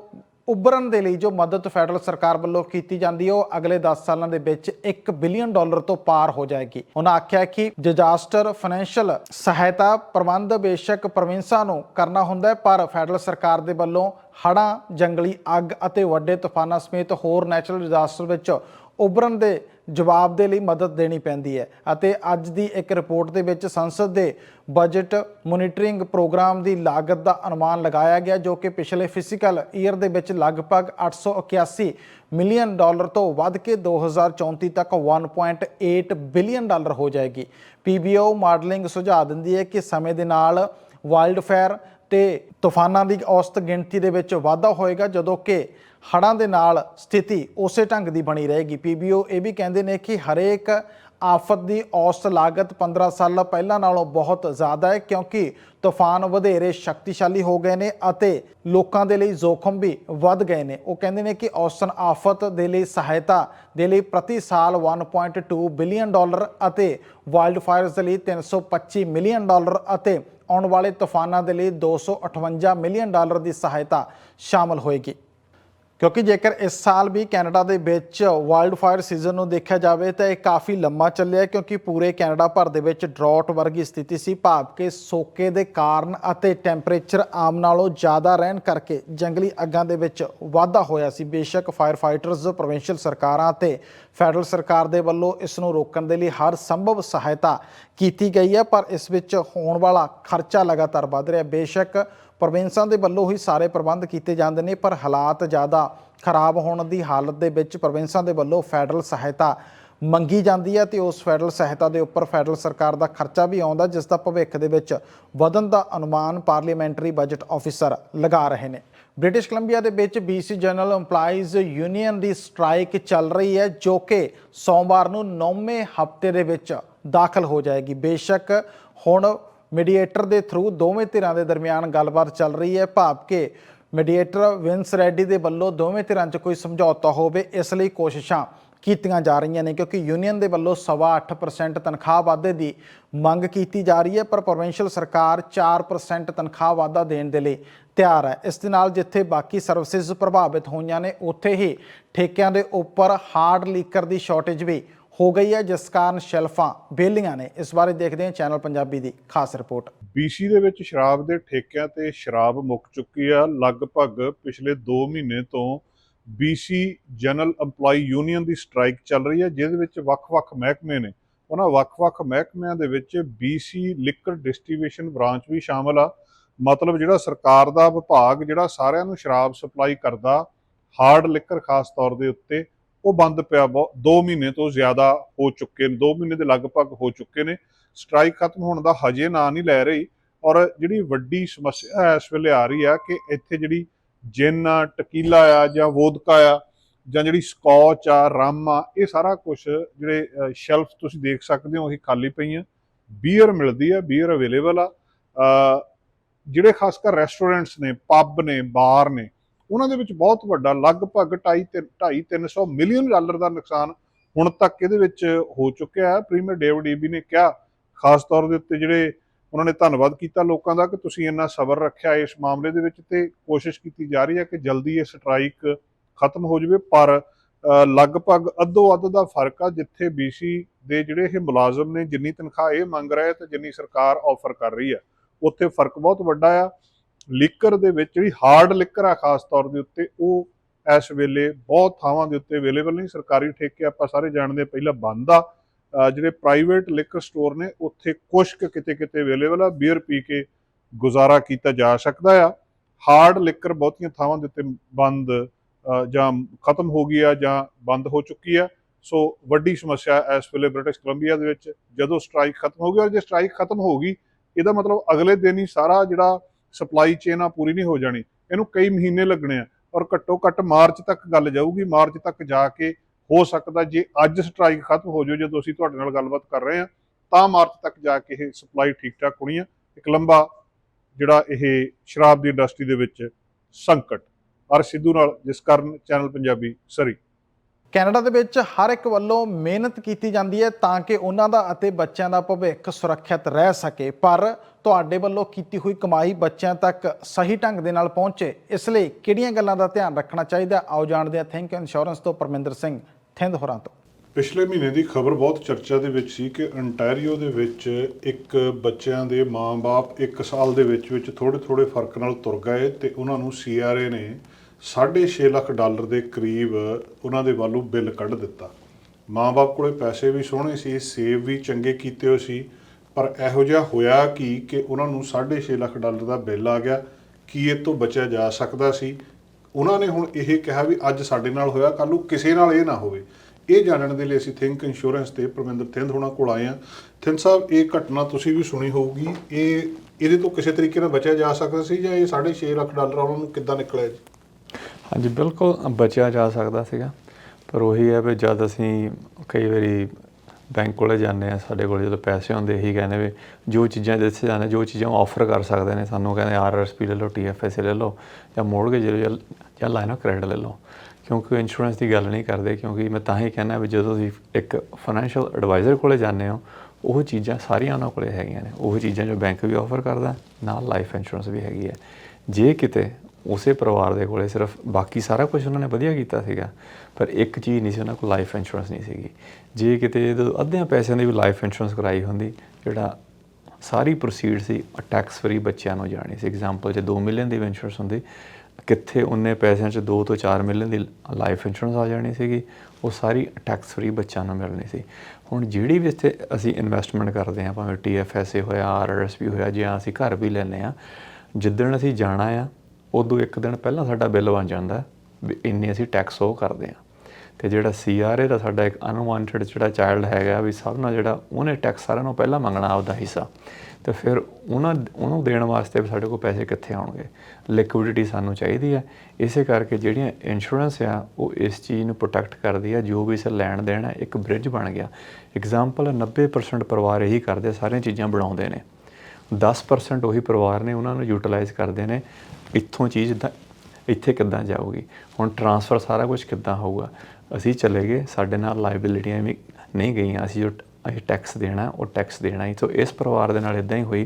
ਉਭਰਨ ਦੇ ਲਈ ਜੋ ਮਦਦ ਫੈਡਰਲ ਸਰਕਾਰ ਵੱਲੋਂ ਕੀਤੀ ਜਾਂਦੀ ਹੈ, ਉਹ ਅਗਲੇ 10 ਸਾਲਾਂ ਦੇ ਵਿੱਚ 1 ਬਿਲੀਅਨ ਡਾਲਰ ਤੋਂ ਪਾਰ ਹੋ ਜਾਏਗੀ। ਉਹਨਾਂ ਆਖਿਆ ਕਿ ਡਿਜ਼ਾਸਟਰ ਫਾਈਨੈਂਸ਼ੀਅਲ ਸਹਾਇਤਾ ਪ੍ਰਬੰਧ ਬੇਸ਼ੱਕ ਪ੍ਰੋਵਿੰਸਾਂ ਨੂੰ ਕਰਨਾ ਹੁੰਦਾ ਹੈ, ਪਰ ਫੈਡਰਲ ਸਰਕਾਰ ਦੇ ਵੱਲੋਂ ਹੜ੍ਹਾਂ, ਜੰਗਲੀ ਅੱਗ ਅਤੇ ਵੱਡੇ ਤੂਫਾਨਾਂ ਸਮੇਤ ਹੋਰ ਨੈਚੁਰਲ ਡਿਜ਼ਾਸਟਰ ਵਿੱਚ ਉਭਰਨ ਦੇ ਜਵਾਬ ਦੇ ਲਈ ਮਦਦ ਦੇਣੀ ਪੈਂਦੀ ਹੈ। ਅਤੇ ਅੱਜ ਦੀ ਇੱਕ ਰਿਪੋਰਟ ਦੇ ਵਿੱਚ ਸੰਸਦ ਦੇ ਬਜਟ ਮੋਨੀਟਰਿੰਗ ਪ੍ਰੋਗਰਾਮ ਦੀ ਲਾਗਤ ਦਾ ਅਨੁਮਾਨ ਲਗਾਇਆ ਗਿਆ, ਜੋ ਕਿ ਪਿਛਲੇ ਫਿਜ਼ੀਕਲ ਈਅਰ ਦੇ ਵਿੱਚ ਲਗਭਗ 881 ਮਿਲੀਅਨ ਡਾਲਰ ਤੋਂ ਵੱਧ ਕੇ 2034 ਤੱਕ 1.8 ਬਿਲੀਅਨ ਡਾਲਰ ਹੋ ਜਾਏਗੀ। ਪੀਬੀਓ ਮਾਡਲਿੰਗ ਸੁਝਾਅ ਦਿੰਦੀ ਹੈ ਕਿ ਸਮੇਂ ਦੇ ਨਾਲ ਵਾਈਲਡ ਫਾਇਰ ਤੇ ਤੂਫਾਨਾਂ ਦੀ ਔਸਤ ਗਿਣਤੀ ਦੇ ਵਿੱਚ ਵਾਧਾ ਹੋਏਗਾ, ਜਦੋਂ ਕਿ ਹੜ੍ਹਾਂ ਦੇ ਨਾਲ ਸਥਿਤੀ ਉਸੇ ਢੰਗ ਦੀ ਬਣੀ ਰਹੇਗੀ। ਪੀਬੀਓ ਇਹ ਵੀ ਕਹਿੰਦੇ ਨੇ ਕਿ ਹਰੇਕ ਆਫਤ ਦੀ ਔਸਤ ਲਾਗਤ 15 ਸਾਲ ਪਹਿਲਾਂ ਨਾਲੋਂ ਬਹੁਤ ਜ਼ਿਆਦਾ ਹੈ ਕਿਉਂਕਿ ਤੂਫਾਨ ਵਧੇਰੇ ਸ਼ਕਤੀਸ਼ਾਲੀ ਹੋ ਗਏ ਨੇ ਅਤੇ ਲੋਕਾਂ ਦੇ ਲਈ ਜ਼ੋਖਮ ਵੀ ਵੱਧ ਗਏ ਨੇ। ਉਹ ਕਹਿੰਦੇ ਨੇ ਕਿ ਔਸਤਨ ਆਫਤ ਦੇ ਲਈ ਸਹਾਇਤਾ ਦੇ ਲਈ ਪ੍ਰਤੀ ਸਾਲ 1.2 ਬਿਲੀਅਨ ਡਾਲਰ ਅਤੇ ਵਾਈਲਡ ਫਾਇਰਸ ਦੇ ਲਈ 325 ਮਿਲੀਅਨ ਡਾਲਰ ਅਤੇ ਆਉਣ ਵਾਲੇ ਤੂਫਾਨਾਂ ਦੇ ਲਈ 258 ਮਿਲੀਅਨ ਡਾਲਰ ਦੀ ਸਹਾਇਤਾ ਸ਼ਾਮਲ ਹੋਏਗੀ। ਕਿਉਂਕਿ ਜੇਕਰ ਇਸ ਸਾਲ ਵੀ ਕੈਨੇਡਾ ਦੇ ਵਿੱਚ ਵਾਈਲਡ ਫਾਇਰ ਸੀਜ਼ਨ ਨੂੰ ਦੇਖਿਆ ਜਾਵੇ ਤਾਂ ਇਹ ਕਾਫੀ ਲੰਮਾ ਚੱਲਿਆ ਕਿਉਂਕਿ ਪੂਰੇ ਕੈਨੇਡਾ ਭਰ ਦੇ ਵਿੱਚ ਡਰਾਟ ਵਰਗੀ ਸਥਿਤੀ ਸੀ, ਭਾਵ ਕਿ ਸੋਕੇ ਦੇ ਕਾਰਨ ਅਤੇ ਟੈਂਪਰੇਚਰ ਆਮ ਨਾਲੋਂ ਜ਼ਿਆਦਾ ਰਹਿਣ ਕਰਕੇ ਜੰਗਲੀ ਅੱਗਾਂ ਦੇ ਵਿੱਚ ਵਾਧਾ ਹੋਇਆ ਸੀ। ਬੇਸ਼ੱਕ ਫਾਇਰ ਫਾਈਟਰਸ ਪ੍ਰੋਵਿੰਸ਼ੀਅਲ ਸਰਕਾਰਾਂ ਤੇ ਫੈਡਰਲ ਸਰਕਾਰ ਦੇ ਵੱਲੋਂ ਇਸ ਨੂੰ ਰੋਕਣ ਦੇ ਲਈ ਹਰ ਸੰਭਵ ਸਹਾਇਤਾ ਕੀਤੀ ਗਈ ਹੈ, ਪਰ ਇਸ ਵਿੱਚ ਹੋਣ ਵਾਲਾ ਖਰਚਾ ਲਗਾਤਾਰ ਵਧ ਰਿਹਾ। ਬੇਸ਼ੱਕ ਪ੍ਰੋਵਿੰਸਾਂ ਦੇ ਵੱਲੋਂ ਹੀ ਸਾਰੇ ਪ੍ਰਬੰਧ ਕੀਤੇ ਜਾਂਦੇ ਨੇ, ਪਰ ਹਾਲਾਤ ਜ਼ਿਆਦਾ ਖਰਾਬ ਹੋਣ ਦੀ ਹਾਲਤ ਦੇ ਵਿੱਚ ਪ੍ਰੋਵਿੰਸਾਂ ਦੇ ਵੱਲੋਂ ਫੈਡਰਲ ਸਹਾਇਤਾ ਮੰਗੀ ਜਾਂਦੀ ਹੈ ਤੇ ਉਸ ਫੈਡਰਲ ਸਹਾਇਤਾ ਦੇ ਉੱਪਰ ਫੈਡਰਲ ਸਰਕਾਰ ਦਾ ਖਰਚਾ ਵੀ ਆਉਂਦਾ, ਜਿਸ ਦਾ ਭਵਿੱਖ ਦੇ ਵਿੱਚ ਵਧਣ ਦਾ ਅਨੁਮਾਨ ਪਾਰਲੀਮੈਂਟਰੀ ਬਜਟ ਆਫੀਸਰ ਲਗਾ ਰਹੇ ਨੇ। ਬ੍ਰਿਟਿਸ਼ ਕੋਲੰਬੀਆ ਦੇ ਵਿੱਚ BC ਜਨਰਲ EMPLOYEES ਯੂਨੀਅਨ ਦੀ ਸਟ੍ਰਾਈਕ ਚੱਲ ਰਹੀ ਹੈ, ਜੋ ਕਿ ਸੋਮਵਾਰ ਨੂੰ 9ਵੇਂ ਹਫ਼ਤੇ ਦੇ ਵਿੱਚ ਦਾਖਲ ਹੋ ਜਾਏਗੀ। ਬੇਸ਼ੱਕ ਹੁਣ ਮੀਡੀਏਟਰ ਦੇ ਥਰੂ ਦੋਵੇਂ ਧਿਰਾਂ ਦੇ ਦਰਮਿਆਨ ਗੱਲਬਾਤ ਚੱਲ ਰਹੀ ਹੈ। ਭਾਵ ਕਿ ਮੀਡੀਏਟਰ ਵਿੰਸ ਰੈਡੀ ਦੇ ਵੱਲੋਂ ਦੋਵੇਂ ਧਿਰਾਂ 'ਚ ਕੋਈ ਸਮਝੌਤਾ ਹੋਵੇ, ਇਸ ਲਈ ਕੋਸ਼ਿਸ਼ਾਂ ਕੀਤੀਆਂ ਜਾ ਰਹੀਆਂ ਨੇ ਕਿਉਂਕਿ ਯੂਨੀਅਨ ਦੇ ਵੱਲੋਂ ਸਵਾ 8% ਤਨਖਾਹ ਵਾਧੇ ਦੀ ਮੰਗ ਕੀਤੀ ਜਾ ਰਹੀ ਹੈ, ਪਰ ਪ੍ਰੋਵਿੰਸ਼ੀਅਲ ਸਰਕਾਰ 4% ਤਨਖਾਹ ਵਾਧਾ ਦੇਣ ਦੇ ਲਈ ਤਿਆਰ ਹੈ। ਇਸ ਦੇ ਨਾਲ ਜਿੱਥੇ ਬਾਕੀ ਸਰਵਿਸਿਜ਼ ਪ੍ਰਭਾਵਿਤ ਹੋਈਆਂ ਨੇ, ਉੱਥੇ ਹੀ ਠੇਕਿਆਂ ਦੇ ਉੱਪਰ ਹਾਰਡ ਲੀਕਰ ਦੀ ਸ਼ਾਰਟੇਜ ਵੀ ਹੋ ਗਈ ਹੈ, ਜਿਸ ਕਾਰਨ ਸ਼ੈਲਫਾਂ ਬੇਲੀਆਂ ਨੇ। ਇਸ ਬਾਰੇ ਦੇਖਦੇ ਹਾਂ ਚੈਨਲ ਪੰਜਾਬੀ ਦੀ ਖਾਸ ਰਿਪੋਰਟ। ਬੀਸੀ ਦੇ ਵਿੱਚ ਸ਼ਰਾਬ ਦੇ ਠੇਕਿਆਂ ਤੇ ਸ਼ਰਾਬ ਮੁੱਕ ਚੁੱਕੀ ਆ। ਲਗਭਗ ਪਿਛਲੇ 2 ਮਹੀਨੇ ਤੋਂ ਬੀਸੀ ਜਨਰਲ EMPLOYE ਯੂਨੀਅਨ ਦੀ ਸਟ੍ਰਾਈਕ ਚੱਲ ਰਹੀ ਹੈ ਜਿਹਦੇ ਵਿੱਚ ਵੱਖ-ਵੱਖ ਮਹਿਕਮੇ ਨੇ। ਉਹਨਾਂ ਵੱਖ-ਵੱਖ ਮਹਿਕਮਿਆਂ ਦੇ ਵਿੱਚ ਬੀਸੀ ਲਿਕਰ ਡਿਸਟ੍ਰੀਬਿਊਸ਼ਨ ਬ੍ਰਾਂਚ ਵੀ ਸ਼ਾਮਲ ਆ। ਮਤਲਬ ਜਿਹੜਾ ਸਰਕਾਰ ਦਾ ਵਿਭਾਗ, ਜਿਹੜਾ ਸਾਰਿਆਂ ਨੂੰ ਸ਼ਰਾਬ ਸਪਲਾਈ ਕਰਦਾ ਹਾਰਡ ਲਿਕਰ ਖਾਸ ਤੌਰ ਦੇ ਉੱਤੇ ਉਹ ਬੰਦ ਪਿਆ 2 ਮਹੀਨੇ ਤੋਂ ਜ਼ਿਆਦਾ ਹੋ ਚੁੱਕੇ ਨੇ 2 ਮਹੀਨੇ ਦੇ ਲਗਭਗ ਹੋ ਚੁੱਕੇ ਨੇ। ਸਟ੍ਰਾਈਕ ਖਤਮ ਹੋਣ ਦਾ ਹਜੇ ਨਾਂ ਨਹੀਂ ਲੈ ਰਹੀ ਔਰ ਜਿਹੜੀ ਵੱਡੀ ਸਮੱਸਿਆ ਇਸ ਵੇਲੇ ਆ ਰਹੀ ਆ ਕਿ ਇੱਥੇ ਜਿਹੜੀ ਜਿੰਨ ਆ ਟਕੀਲਾ ਆ ਜਾਂ ਵੋਦਕਾ ਆ ਜਾਂ ਜਿਹੜੀ ਸਕੌਚ ਆ ਰਮ ਆ, ਇਹ ਸਾਰਾ ਕੁਝ ਜਿਹੜੇ ਸ਼ੈਲਫ ਤੁਸੀਂ ਦੇਖ ਸਕਦੇ ਹੋ ਇਹ ਖਾਲੀ ਪਈਆਂ ਬੀਅਰ ਮਿਲਦੀ ਆ ਬੀਅਰ ਅਵੇਲੇਬਲ ਆ। ਜਿਹੜੇ ਖਾਸ ਕਰ ਰੈਸਟੋਰੈਂਟਸ ਨੇ ਪੱਬ ਨੇ ਬਾਰ ਨੇ ਉਹਨਾਂ ਦੇ ਵਿੱਚ ਬਹੁਤ ਵੱਡਾ, ਲਗਭਗ 2.5 2.5 300 ਮਿਲੀਅਨ ਡਾਲਰ ਦਾ ਨੁਕਸਾਨ ਹੁਣ ਤੱਕ ਇਹਦੇ ਵਿੱਚ ਹੋ ਚੁੱਕਿਆ ਹੈ। ਪ੍ਰੀਮੀਅਰ ਡੇਵਿਡ ਈਬੀ ਨੇ ਕਿਹਾ, ਖਾਸ ਤੌਰ ਦੇ ਉੱਤੇ ਜਿਹੜੇ ਉਹਨਾਂ ਨੇ ਧੰਨਵਾਦ ਕੀਤਾ ਲੋਕਾਂ ਦਾ ਕਿ ਤੁਸੀਂ ਇੰਨਾ ਸਬਰ ਰੱਖਿਆ ਇਸ ਮਾਮਲੇ ਦੇ ਵਿੱਚ ਤੇ ਕੋਸ਼ਿਸ਼ ਕੀਤੀ ਜਾ ਰਹੀ ਹੈ ਕਿ ਜਲਦੀ ਇਹ ਸਟ੍ਰਾਈਕ ਖਤਮ ਹੋ ਜਾਵੇ। ਪਰ ਲਗਭਗ ਅੱਧੋ ਅੱਧ ਦਾ ਫ਼ਰਕ ਆ, ਜਿੱਥੇ BC ਦੇ ਜਿਹੜੇ ਇਹ ਮੁਲਾਜ਼ਮ ਨੇ ਜਿੰਨੀ ਤਨਖਾਹ ਇਹ ਮੰਗ ਰਹੇ ਤੇ ਜਿੰਨੀ ਸਰਕਾਰ ਆਫਰ ਕਰ ਰਹੀ ਹੈ, ਉੱਥੇ ਫ਼ਰਕ ਬਹੁਤ ਵੱਡਾ ਆ। ਲਿਕਰ ਦੇ ਵਿੱਚ ਜਿਹੜੀ ਹਾਰਡ ਲਿਕਰ ਆ ਖਾਸ ਤੌਰ ਦੇ ਉੱਤੇ ਉਹ ਇਸ ਵੇਲੇ ਬਹੁਤ ਥਾਵਾਂ ਦੇ ਉੱਤੇ ਅਵੇਲੇਬਲ ਨਹੀਂ ਸਰਕਾਰੀ ਠੇਕੇ ਆਪਾਂ ਸਾਰੇ ਜਾਣਦੇ ਹਾਂ, ਪਹਿਲਾਂ ਬੰਦ ਆ। ਜਿਹੜੇ ਪ੍ਰਾਈਵੇਟ ਲਿਕਰ ਸਟੋਰ ਨੇ ਉੱਥੇ ਕੁਛ ਕਿਤੇ ਕਿਤੇ ਅਵੇਲੇਬਲ ਆ। ਬੀਅਰ ਪੀ ਕੇ ਗੁਜ਼ਾਰਾ ਕੀਤਾ ਜਾ ਸਕਦਾ ਆ। ਹਾਰਡ ਲਿਕਰ ਬਹੁਤੀਆਂ ਥਾਵਾਂ ਦੇ ਉੱਤੇ ਬੰਦ ਜਾਂ ਖਤਮ ਹੋ ਗਈ ਆ ਜਾਂ ਬੰਦ ਹੋ ਚੁੱਕੀ ਆ। ਸੋ ਵੱਡੀ ਸਮੱਸਿਆ ਇਸ ਵੇਲੇ ਬ੍ਰਿਟਿਸ਼ ਕੋਲੰਬੀਆ ਦੇ ਵਿੱਚ ਜਦੋਂ ਸਟ੍ਰਾਈਕ ਖਤਮ ਹੋ ਗਈ ਔਰ ਜੇ ਸਟ੍ਰਾਈਕ ਖਤਮ ਹੋ ਗਈ ਇਹਦਾ ਮਤਲਬ ਅਗਲੇ ਦਿਨ ਹੀ ਸਾਰਾ ਜਿਹੜਾ ਸਪਲਾਈ ਚੇਨ ਆ ਪੂਰੀ ਨਹੀਂ ਹੋ ਜਾਣੀ, ਇਹਨੂੰ ਕਈ ਮਹੀਨੇ ਲੱਗਣੇ ਆ ਔਰ ਘੱਟੋ ਘੱਟ ਮਾਰਚ ਤੱਕ ਗੱਲ ਜਾਊਗੀ, ਮਾਰਚ ਤੱਕ ਜਾ ਕੇ ਹੋ ਸਕਦਾ ਜੇ ਅੱਜ ਸਟ੍ਰਾਈਕ ਖਤਮ ਹੋ ਜਾਓ ਜਦੋਂ ਅਸੀਂ ਤੁਹਾਡੇ ਨਾਲ ਗੱਲਬਾਤ ਕਰ ਰਹੇ ਹਾਂ, ਤਾਂ ਮਾਰਚ ਤੱਕ ਜਾ ਕੇ ਇਹ ਸਪਲਾਈ ਠੀਕ ਠਾਕ ਹੋਣੀ ਆ। ਇੱਕ ਲੰਬਾ ਜਿਹੜਾ ਇਹ ਸ਼ਰਾਬ ਦੀ ਇੰਡਸਟਰੀ ਦੇ ਵਿੱਚ ਸੰਕਟ ਅਰ ਸਿੱਧੂ ਨਾਲ ਜਿਸ ਕਾਰਨ ਚੈਨਲ ਪੰਜਾਬੀ ਸਰੀ। ਕੈਨੇਡਾ ਦੇ ਵਿੱਚ ਹਰ ਇੱਕ ਵੱਲੋਂ ਮਿਹਨਤ ਕੀਤੀ ਜਾਂਦੀ ਹੈ ਤਾਂ ਕਿ ਉਹਨਾਂ ਦਾ ਅਤੇ ਬੱਚਿਆਂ ਦਾ ਭਵਿੱਖ ਸੁਰੱਖਿਅਤ ਰਹਿ ਸਕੇ। ਪਰ ਤੁਹਾਡੇ ਵੱਲੋਂ ਕੀਤੀ ਹੋਈ ਕਮਾਈ ਬੱਚਿਆਂ ਤੱਕ ਸਹੀ ਢੰਗ ਦੇ ਨਾਲ ਪਹੁੰਚੇ। ਇਸ ਲਈ ਕਿਹੜੀਆਂ ਗੱਲਾਂ ਦਾ ਧਿਆਨ ਰੱਖਣਾ ਚਾਹੀਦਾ ਆਓ ਜਾਣਦੇ ਹਾਂ ਥਿੰਕ ਇੰਸ਼ੋਰੈਂਸ ਤੋਂ ਪਰਮਿੰਦਰ ਸਿੰਘ ਥਿੰਦ ਹੋਰਾਂ ਤੋਂ। ਪਿਛਲੇ ਮਹੀਨੇ ਦੀ ਖਬਰ ਬਹੁਤ ਚਰਚਾ ਦੇ ਵਿੱਚ ਸੀ ਕਿ ਅੰਟਾਰੀਓ ਦੇ ਵਿੱਚ ਇੱਕ ਬੱਚਿਆਂ ਦੇ ਮਾਂ-ਬਾਪ 1 ਸਾਲ ਦੇ ਵਿੱਚ ਵਿੱਚ ਥੋੜੇ-ਥੋੜੇ ਫ਼ਰਕ ਨਾਲ ਤੁਰ ਗਏ ਤੇ ਉਹਨਾਂ ਨੂੰ ਸੀਆਰਏ ਨੇ 6.5 ਲੱਖ ਡਾਲਰ ਦੇ ਕਰੀਬ ਉਹਨਾਂ ਦੇ ਵੱਲੋਂ ਬਿੱਲ ਕੱਢ ਦਿੱਤਾ। ਮਾਂ-ਬਾਪ ਕੋਲੇ ਪੈਸੇ ਵੀ ਸੋਹਣੇ ਸੀ, ਸੇਵ ਵੀ ਚੰਗੇ ਕੀਤੇ ਹੋਏ ਸੀ, ਪਰ ਇਹੋ ਜਿਹਾ ਹੋਇਆ ਕਿ ਕਿ ਉਹਨਾਂ ਨੂੰ 6.5 ਲੱਖ ਡਾਲਰ ਦਾ ਬਿੱਲ ਆ ਗਿਆ? ਕੀ ਇਹ ਤੋਂ ਬਚਿਆ ਜਾ ਸਕਦਾ ਸੀ? ਉਹਨਾਂ ਨੇ ਹੁਣ ਇਹ ਕਿਹਾ ਵੀ ਅੱਜ ਸਾਡੇ ਨਾਲ ਹੋਇਆ ਕੱਲ ਨੂੰ ਕਿਸੇ ਨਾਲ ਇਹ ਨਾ ਹੋਵੇ। ਇਹ ਜਾਣਨ ਦੇ ਲਈ ਅਸੀਂ ਥਿੰਕ ਇੰਸ਼ੋਰੈਂਸ ਤੇ ਪ੍ਰਮਿੰਦਰ ਥਿੰਦ ਹੋਣਾ ਕੋਲ ਆਏ ਹਾਂ। ਥਿੰਦ ਸਾਹਿਬ, ਇਹ ਘਟਨਾ ਤੁਸੀਂ ਵੀ ਸੁਣੀ ਹੋਊਗੀ। ਇਹ, ਇਹਦੇ ਤੋਂ ਕਿਸੇ ਤਰੀਕੇ ਨਾਲ ਬਚਿਆ ਜਾ ਸਕਦਾ ਸੀ ਜਾਂ ਇਹ 6.5 ਲੱਖ ਡਾਲਰ ਉਹਨਾਂ ਨੂੰ ਕਿੱਦਾਂ ਨਿਕਲਿਆ ਜੀ? ਹਾਂਜੀ, ਬਿਲਕੁਲ ਬਚਿਆ ਜਾ ਸਕਦਾ ਸੀਗਾ। ਪਰ ਉਹੀ ਹੈ ਵੀ ਜਦ ਅਸੀਂ ਕਈ ਵਾਰੀ ਬੈਂਕ ਕੋਲੇ ਜਾਂਦੇ ਆ ਸਾਡੇ ਕੋਲ ਜਦੋਂ ਪੈਸੇ ਹੁੰਦੇ, ਇਹੀ ਕਹਿੰਦੇ ਵੀ ਜੋ ਚੀਜ਼ਾਂ ਜਿੱਥੇ ਜਾਂਦੇ ਜੋ ਚੀਜ਼ਾਂ ਆਫਰ ਕਰ ਸਕਦੇ ਨੇ, ਸਾਨੂੰ ਕਹਿੰਦੇ ਆਰਆਰਐਸਪੀ ਲੈ ਲਓ ਟੀਐਫਐਸ ਲੈ ਲਓ, ਜਾਂ ਮੋਰਗੇਜ ਲੈ ਜਾਂ ਲਾਈਨ ਆਫ ਕ੍ਰੈਡਿਟ ਲੈ ਲਓ। ਕਿਉਂਕਿ ਉਹ ਇੰਸ਼ੋਰੈਂਸ ਦੀ ਗੱਲ ਨਹੀਂ ਕਰਦੇ, ਕਿਉਂਕਿ ਮੈਂ ਤਾਂ ਹੀ ਕਹਿੰਦਾ ਵੀ ਜਦੋਂ ਤੁਸੀਂ ਇੱਕ ਫਾਈਨੈਂਸ਼ੀਅਲ ਐਡਵਾਈਜ਼ਰ ਕੋਲੇ ਜਾਂਦੇ ਹੋ, ਉਹ ਚੀਜ਼ਾਂ ਸਾਰੀਆਂ ਉਹਨਾਂ ਕੋਲੇ ਹੈਗੀਆਂ ਨੇ। ਉਹ ਚੀਜ਼ਾਂ ਜੋ ਬੈਂਕ ਵੀ ਆਫਰ ਕਰਦਾ, ਨਾਲ ਲਾਈਫ ਇੰਸ਼ੋਰੈਂਸ ਵੀ ਹੈਗੀ ਹੈ। ਜੇ ਕਿਤੇ ਉਸੇ ਪਰਿਵਾਰ ਦੇ ਕੋਲੇ ਸਿਰਫ ਬਾਕੀ ਸਾਰਾ ਕੁਝ ਉਹਨਾਂ ਨੇ ਵਧੀਆ ਕੀਤਾ ਸੀਗਾ, ਪਰ ਇੱਕ ਚੀਜ਼ ਨਹੀਂ ਸੀ ਉਹਨਾਂ ਕੋਲ ਲਾਈਫ ਇੰਸ਼ੋਰੈਂਸ ਨਹੀਂ ਸੀਗੀ। ਜੇ ਕਿਤੇ ਜਦੋਂ ਅੱਧਿਆਂ ਪੈਸਿਆਂ ਦੀ ਵੀ ਲਾਈਫ ਇੰਸ਼ੋਰੈਂਸ ਕਰਾਈ ਹੁੰਦੀ, ਜਿਹੜਾ ਸਾਰੀ ਪ੍ਰੋਸੀਡ ਸੀ ਟੈਕਸ ਫਰੀ ਬੱਚਿਆਂ ਨੂੰ ਜਾਣੀ ਸੀ। ਐਗਜ਼ਾਮਪਲ ਜੇ 2 ਮਿਲੀਅਨ ਦੀ ਇੰਸ਼ੋਰੈਂਸ ਹੁੰਦੀ, ਕਿੱਥੇ ਉਹਨੇ ਪੈਸਿਆਂ 'ਚ 2 ਤੋਂ 4 ਮਿਲੀਅਨ ਦੀ ਲਾਈਫ ਇੰਸ਼ੋਰੈਂਸ ਆ ਜਾਣੀ ਸੀਗੀ, ਉਹ ਸਾਰੀ ਟੈਕਸ ਫਰੀ ਬੱਚਿਆਂ ਨੂੰ ਮਿਲਣੀ ਸੀ। ਹੁਣ ਜਿਹੜੀ ਵੀ ਇੱਥੇ ਅਸੀਂ ਇਨਵੈਸਟਮੈਂਟ ਕਰਦੇ ਹਾਂ, ਭਾਵੇਂ ਟੀਐਫਐਸਏ ਹੋਇਆ ਆਰਆਰਐਸਪੀ ਹੋਇਆ, ਜਾਂ ਅਸੀਂ ਘਰ ਵੀ ਲੈਂਦੇ ਆ ਜਿੱਦਣ ਅਸੀਂ ਜਾਣਾ ਆ ਉਦੋਂ ਇੱਕ ਦਿਨ ਪਹਿਲਾਂ ਸਾਡਾ ਬਿੱਲ ਬਣ ਜਾਂਦਾ ਵੀ ਇੰਨੇ ਅਸੀਂ ਟੈਕਸ ਉਹ ਕਰਦੇ ਆ ਤੇ ਜਿਹੜਾ ਸੀਆਰਏ ਦਾ ਸਾਡਾ ਇੱਕ ਅਨਵਾਂਟਡ ਜਿਹੜਾ ਚਾਈਲਡ ਹੈਗਾ ਵੀ ਸਭ ਨਾਲ ਜਿਹੜਾ ਉਹਨੇ ਟੈਕਸ ਸਾਰਿਆਂ ਨੂੰ ਪਹਿਲਾਂ ਮੰਗਣਾ ਆਪਦਾ ਹਿੱਸਾ। ਤੇ ਫਿਰ ਉਹਨਾਂ ਉਹਨੂੰ ਦੇਣ ਵਾਸਤੇ ਵੀ ਸਾਡੇ ਕੋਲ ਪੈਸੇ ਕਿੱਥੇ ਆਉਣਗੇ? ਲਿਕੁਇਡਿਟੀ ਸਾਨੂੰ ਚਾਹੀਦੀ ਹੈ। ਇਸੇ ਕਰਕੇ ਜਿਹੜੀਆਂ ਇੰਸ਼ੋਰੈਂਸ ਆ, ਉਹ ਇਸ ਚੀਜ਼ ਨੂੰ ਪ੍ਰੋਟੈਕਟ ਕਰਦੀ ਹੈ ਜੋ ਵੀ ਇਸ ਲੈਣ ਦੇਣ ਹੈ ਇੱਕ ਬ੍ਰਿਜ ਬਣ ਗਿਆ। ਐਗਜ਼ਾਮਪਲ 90% ਪਰਿਵਾਰ ਇਹੀ ਕਰਦੇ ਸਾਰੀਆਂ ਚੀਜ਼ਾਂ ਬਣਾਉਂਦੇ ਨੇ। 10% ਉਹੀ ਪਰਿਵਾਰ ਨੇ ਉਹਨਾਂ ਨੂੰ ਯੂਟਿਲਾਈਜ਼ ਕਰਦੇ ਨੇ। ਇੱਥੋਂ ਚੀਜ਼ ਦਾ ਇੱਥੇ ਕਿੱਦਾਂ ਜਾਊਗੀ? ਹੁਣ ਟਰਾਂਸਫਰ ਸਾਰਾ ਕੁਝ ਕਿੱਦਾਂ ਹੋਊਗਾ? ਅਸੀਂ ਚਲੇ ਗਏ, ਸਾਡੇ ਨਾਲ ਲਾਇਬਿਲਿਟੀਆਂ ਵੀ ਨਹੀਂ ਗਈਆਂ। ਅਸੀਂ ਜੋ ਅਸੀਂ ਟੈਕਸ ਦੇਣਾ, ਉਹ ਟੈਕਸ ਦੇਣਾ ਹੀ। ਸੋ ਇਸ ਪਰਿਵਾਰ ਦੇ ਨਾਲ ਇਦਾਂ ਹੀ ਹੋਈ,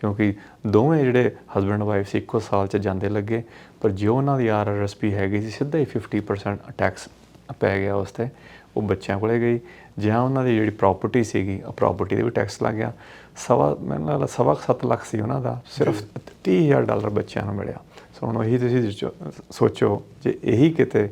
ਕਿਉਂਕਿ ਦੋਵੇਂ ਜਿਹੜੇ ਹਸਬੰਡ ਵਾਈਫ ਸੀ, ਇੱਕੋ ਸਾਲ 'ਚ ਜਾਂਦੇ ਲੱਗੇ। ਪਰ ਜੋ ਉਹਨਾਂ ਦੀ ਆਰਆਰਐਸਪੀ ਹੈਗੀ ਸੀ, ਸਿੱਧਾ ਹੀ 50% ਟੈਕਸ ਪੈ ਗਿਆ ਉਸ ਤੇ। ਉਹ ਬੱਚਿਆਂ ਕੋਲੇ ਗਈ ਜਾਂ ਉਹਨਾਂ ਦੀ ਜਿਹੜੀ ਪ੍ਰਾਪਰਟੀ ਸੀਗੀ ਉਹ ਪ੍ਰਾਪਰਟੀ ਦੇ ਵੀ ਟੈਕਸ ਲੱਗ ਗਿਆ। ਸਵਾ ਮੈਨੂੰ ਲੱਗਦਾ ਸਵਾ ਕੁ ਸੱਤ ਲੱਖ ਸੀ ਉਹਨਾਂ ਦਾ ਸਿਰਫ 30000 ਡਾਲਰ ਬੱਚਿਆਂ ਨੂੰ ਮਿਲਿਆ। ਸੋ ਹੁਣ ਇਹੀ ਤੁਸੀਂ ਸੋਚੋ ਜੇ ਇਹੀ ਕਿਤੇ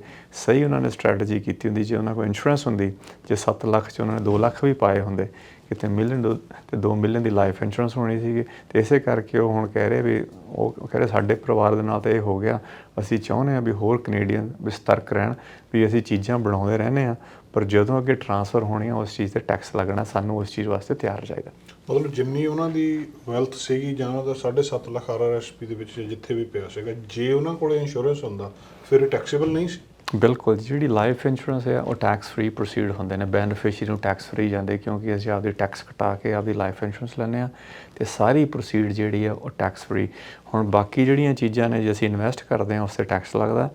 ਸਹੀ ਉਹਨਾਂ ਨੇ ਸਟ੍ਰੈਟਜੀ ਕੀਤੀ ਹੁੰਦੀ ਜੇ ਉਹਨਾਂ ਕੋਲ ਇੰਸ਼ੋਰੈਂਸ ਹੁੰਦੀ ਜੇ 7 ਲੱਖ ਚ ਉਹਨਾਂ ਨੇ 2 ਲੱਖ ਵੀ ਪਾਏ ਹੁੰਦੇ ਕਿਤੇ ਮਿਲੀਅਨ ਤੇ 2 ਮਿਲੀਅਨ ਦੀ ਲਾਈਫ ਇੰਸ਼ੋਰੈਂਸ ਹੋਣੀ ਸੀਗੀ ਤੇ ਇਸੇ ਕਰਕੇ ਉਹ ਹੁਣ ਕਹਿ ਰਹੇ ਵੀ ਉਹ ਕਹਿ ਰਹੇ ਸਾਡੇ ਪਰਿਵਾਰ ਦੇ ਨਾਲ ਤਾਂ ਇਹ ਹੋ ਗਿਆ। ਅਸੀਂ ਚਾਹੁੰਦੇ ਹਾਂ ਵੀ ਹੋਰ ਕੈਨੇਡੀਅਨ ਵੀ ਸਤਰਕ ਰਹਿਣ ਵੀ ਅਸੀਂ ਚੀਜ਼ਾਂ ਬਣਾਉਂਦੇ ਰਹਿੰਦੇ ਆ ਪਰ ਜਦੋਂ ਅੱਗੇ ਟਰਾਂਸਫਰ ਹੋਣੀ ਆ ਉਸ ਚੀਜ਼ ਤੇ ਟੈਕਸ ਲੱਗਣਾ ਸਾਨੂੰ ਉਸ ਚੀਜ਼ ਵਾਸਤੇ ਤਿਆਰ ਚਾਹੀਦਾ। ਮਤਲਬ ਜਿੰਨੀ ਉਹਨਾਂ ਦੀ ਵੈਲਥ ਸੀਗੀ ਜਾਂ ਉਹਨਾਂ ਦਾ 7.5 ਲੱਖ ਆਰਆਰਐਸਪੀ ਦੇ ਵਿੱਚ ਜਿੱਥੇ ਵੀ ਪਿਆ ਸੀਗਾ ਜੇ ਉਹਨਾਂ ਕੋਲੇ ਇੰਸ਼ੋਰੈਂਸ ਹੁੰਦਾ ਫਿਰ ਟੈਕਸੇਬਲ ਨਹੀਂ ਸੀ। ਬਿਲਕੁਲ ਜਿਹੜੀ ਲਾਈਫ ਇੰਸ਼ੋਰੈਂਸ ਹੈ ਉਹ ਟੈਕਸ ਫ੍ਰੀ ਪ੍ਰੋਸੀਡ ਹੁੰਦੇ ਨੇ। ਬੈਨੀਫੀਸ਼ੀਅਰੀ ਨੂੰ ਟੈਕਸ ਫ੍ਰੀ ਜਾਂਦੇ ਕਿਉਂਕਿ ਅਸੀਂ ਆਪਦੀ ਟੈਕਸ ਕਟਾ ਕੇ ਆਪਦੀ ਲਾਈਫ ਇੰਸ਼ੋਰੈਂਸ ਲੈਂਦੇ ਆ ਤੇ ਸਾਰੀ ਪ੍ਰੋਸੀਡ ਜਿਹੜੀ ਆ ਉਹ ਟੈਕਸ ਫ੍ਰੀ ਹੁਣ ਬਾਕੀ ਜਿਹੜੀਆਂ ਚੀਜ਼ਾਂ ਨੇ ਜੇ ਅਸੀਂ ਇਨਵੈਸਟ ਕਰਦੇ ਆ ਉਸ ਤੇ ਟੈਕਸ ਲੱਗਦਾ।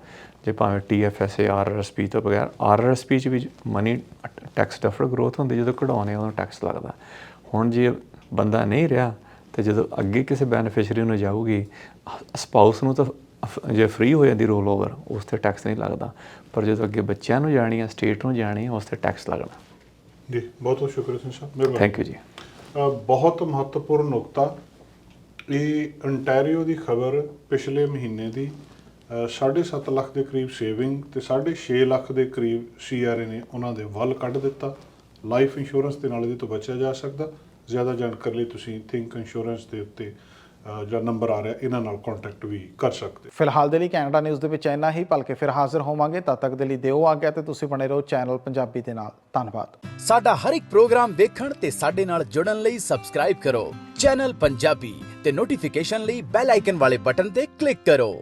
ਜੇ ਭਾਵੇਂ ਟੀਐਫਐਸਏ ਆਰਆਰਐਸਪੀ ਤੋਂ ਬਗੈਰ ਆਰਆਰਐਸਪੀ ਚ ਵੀ ਮਨੀ ਟੈਕਸ ਡਿਫਰ ਗਰੋਥ ਹੁੰਦੀ ਜਦੋਂ ਕਢਾਉਣੇ ਉਦੋਂ ਟੈਕਸ ਲੱਗਦਾ। ਹੁਣ ਜੇ ਬੰਦਾ ਨਹੀਂ ਰਿਹਾ ਤੇ ਜਦੋਂ ਅੱਗੇ ਕਿਸੇ ਬੈਨੀਫੀਸ਼ੀਅਰੀ ਨੂੰ ਜਾਊਗੀ ਸਪਾਊਸ ਨੂੰ ਤਾਂ ਜੇ ਫ੍ਰੀ ਹੋ ਜਾਂਦੀ ਰੋਲ ਓਵਰ ਉਸ ਤੇ ਟੈਕਸ ਨਹੀਂ ਲੱਗਦਾ। ਪਰ ਜਦੋਂ ਅੱਗੇ ਬੱਚਿਆਂ ਨੂੰ ਜਾਣੀ ਆ ਸਟੇਟ ਨੂੰ ਜਾਣੀ ਆ ਉਸ ਤੇ ਟੈਕਸ ਲੱਗਣਾ ਜੀ ਬਹੁਤ ਬਹੁਤ ਸ਼ੁਕਰੀਆ ਸਿੰਘ ਸਾਹਿਬ ਮਿਹਰਬਾਨੀ। ਥੈਂਕ ਯੂ ਜੀ। ਬਹੁਤ ਮਹੱਤਵਪੂਰਨ ਨੁਕਤਾ ਇਹ ontario ਦੀ ਖਬਰ ਪਿਛਲੇ ਮਹੀਨੇ ਦੀ 7.5 ਲੱਖ ਦੇ ਕਰੀਬ ਸੇਵਿੰਗ ਤੇ 6.5 ਲੱਖ ਦੇ ਕਰੀਬ ਸੀਆਰਏ ਨੇ ਉਹਨਾਂ ਦੇ ਵੱਲ ਕੱਢ ਦਿੱਤਾ। ਲਾਈਫ ਇੰਸ਼ੋਰੈਂਸ ਦੇ ਨਾਲ ਇਹਦੇ ਤੋਂ ਬਚਿਆ ਜਾ ਸਕਦਾ। ਜ਼ਿਆਦਾ ਜਾਣਕਾਰੀ ਲਈ ਤੁਸੀਂ ਥਿੰਕ ਇੰਸ਼ੋਰੈਂਸ ਦੇ ਉੱਤੇ ਜਿਹੜਾ ਨੰਬਰ ਆ ਰਿਹਾ ਇਹਨਾਂ ਨਾਲ ਕੰਟੈਕਟ ਵੀ ਕਰ ਸਕਦੇ ਫਿਲਹਾਲ ਦੇ ਲਈ ਕੈਨੇਡਾ ਨਿਊਜ਼ ਦੇ ਵਿੱਚ ਇੰਨਾ ਹੀ। ਭਲਕੇ ਫਿਰ ਹਾਜ਼ਰ ਹੋਵਾਂਗੇ ਤਦ ਤੱਕ ਦੇ ਲਈ ਦਿਓ ਆਗਿਆ ਤੇ ਤੁਸੀਂ ਬਣੇ ਰਹੋ ਚੈਨਲ ਪੰਜਾਬੀ ਦੇ ਨਾਲ। ਧੰਨਵਾਦ। ਸਾਡਾ ਹਰ ਇੱਕ ਪ੍ਰੋਗਰਾਮ ਦੇਖਣ ਤੇ ਸਾਡੇ ਨਾਲ ਜੁੜਨ ਲਈ ਸਬਸਕ੍ਰਾਈਬ ਕਰੋ। ਚੈਨਲ ਪੰਜਾਬੀ ਤੇ ਨੋਟੀਫਿਕੇਸ਼ਨ ਲਈ ਬੈਲ ਆਈਕਨ ਵਾਲੇ ਬਟਨ ਤੇ ਕਲਿੱਕ ਕਰੋ।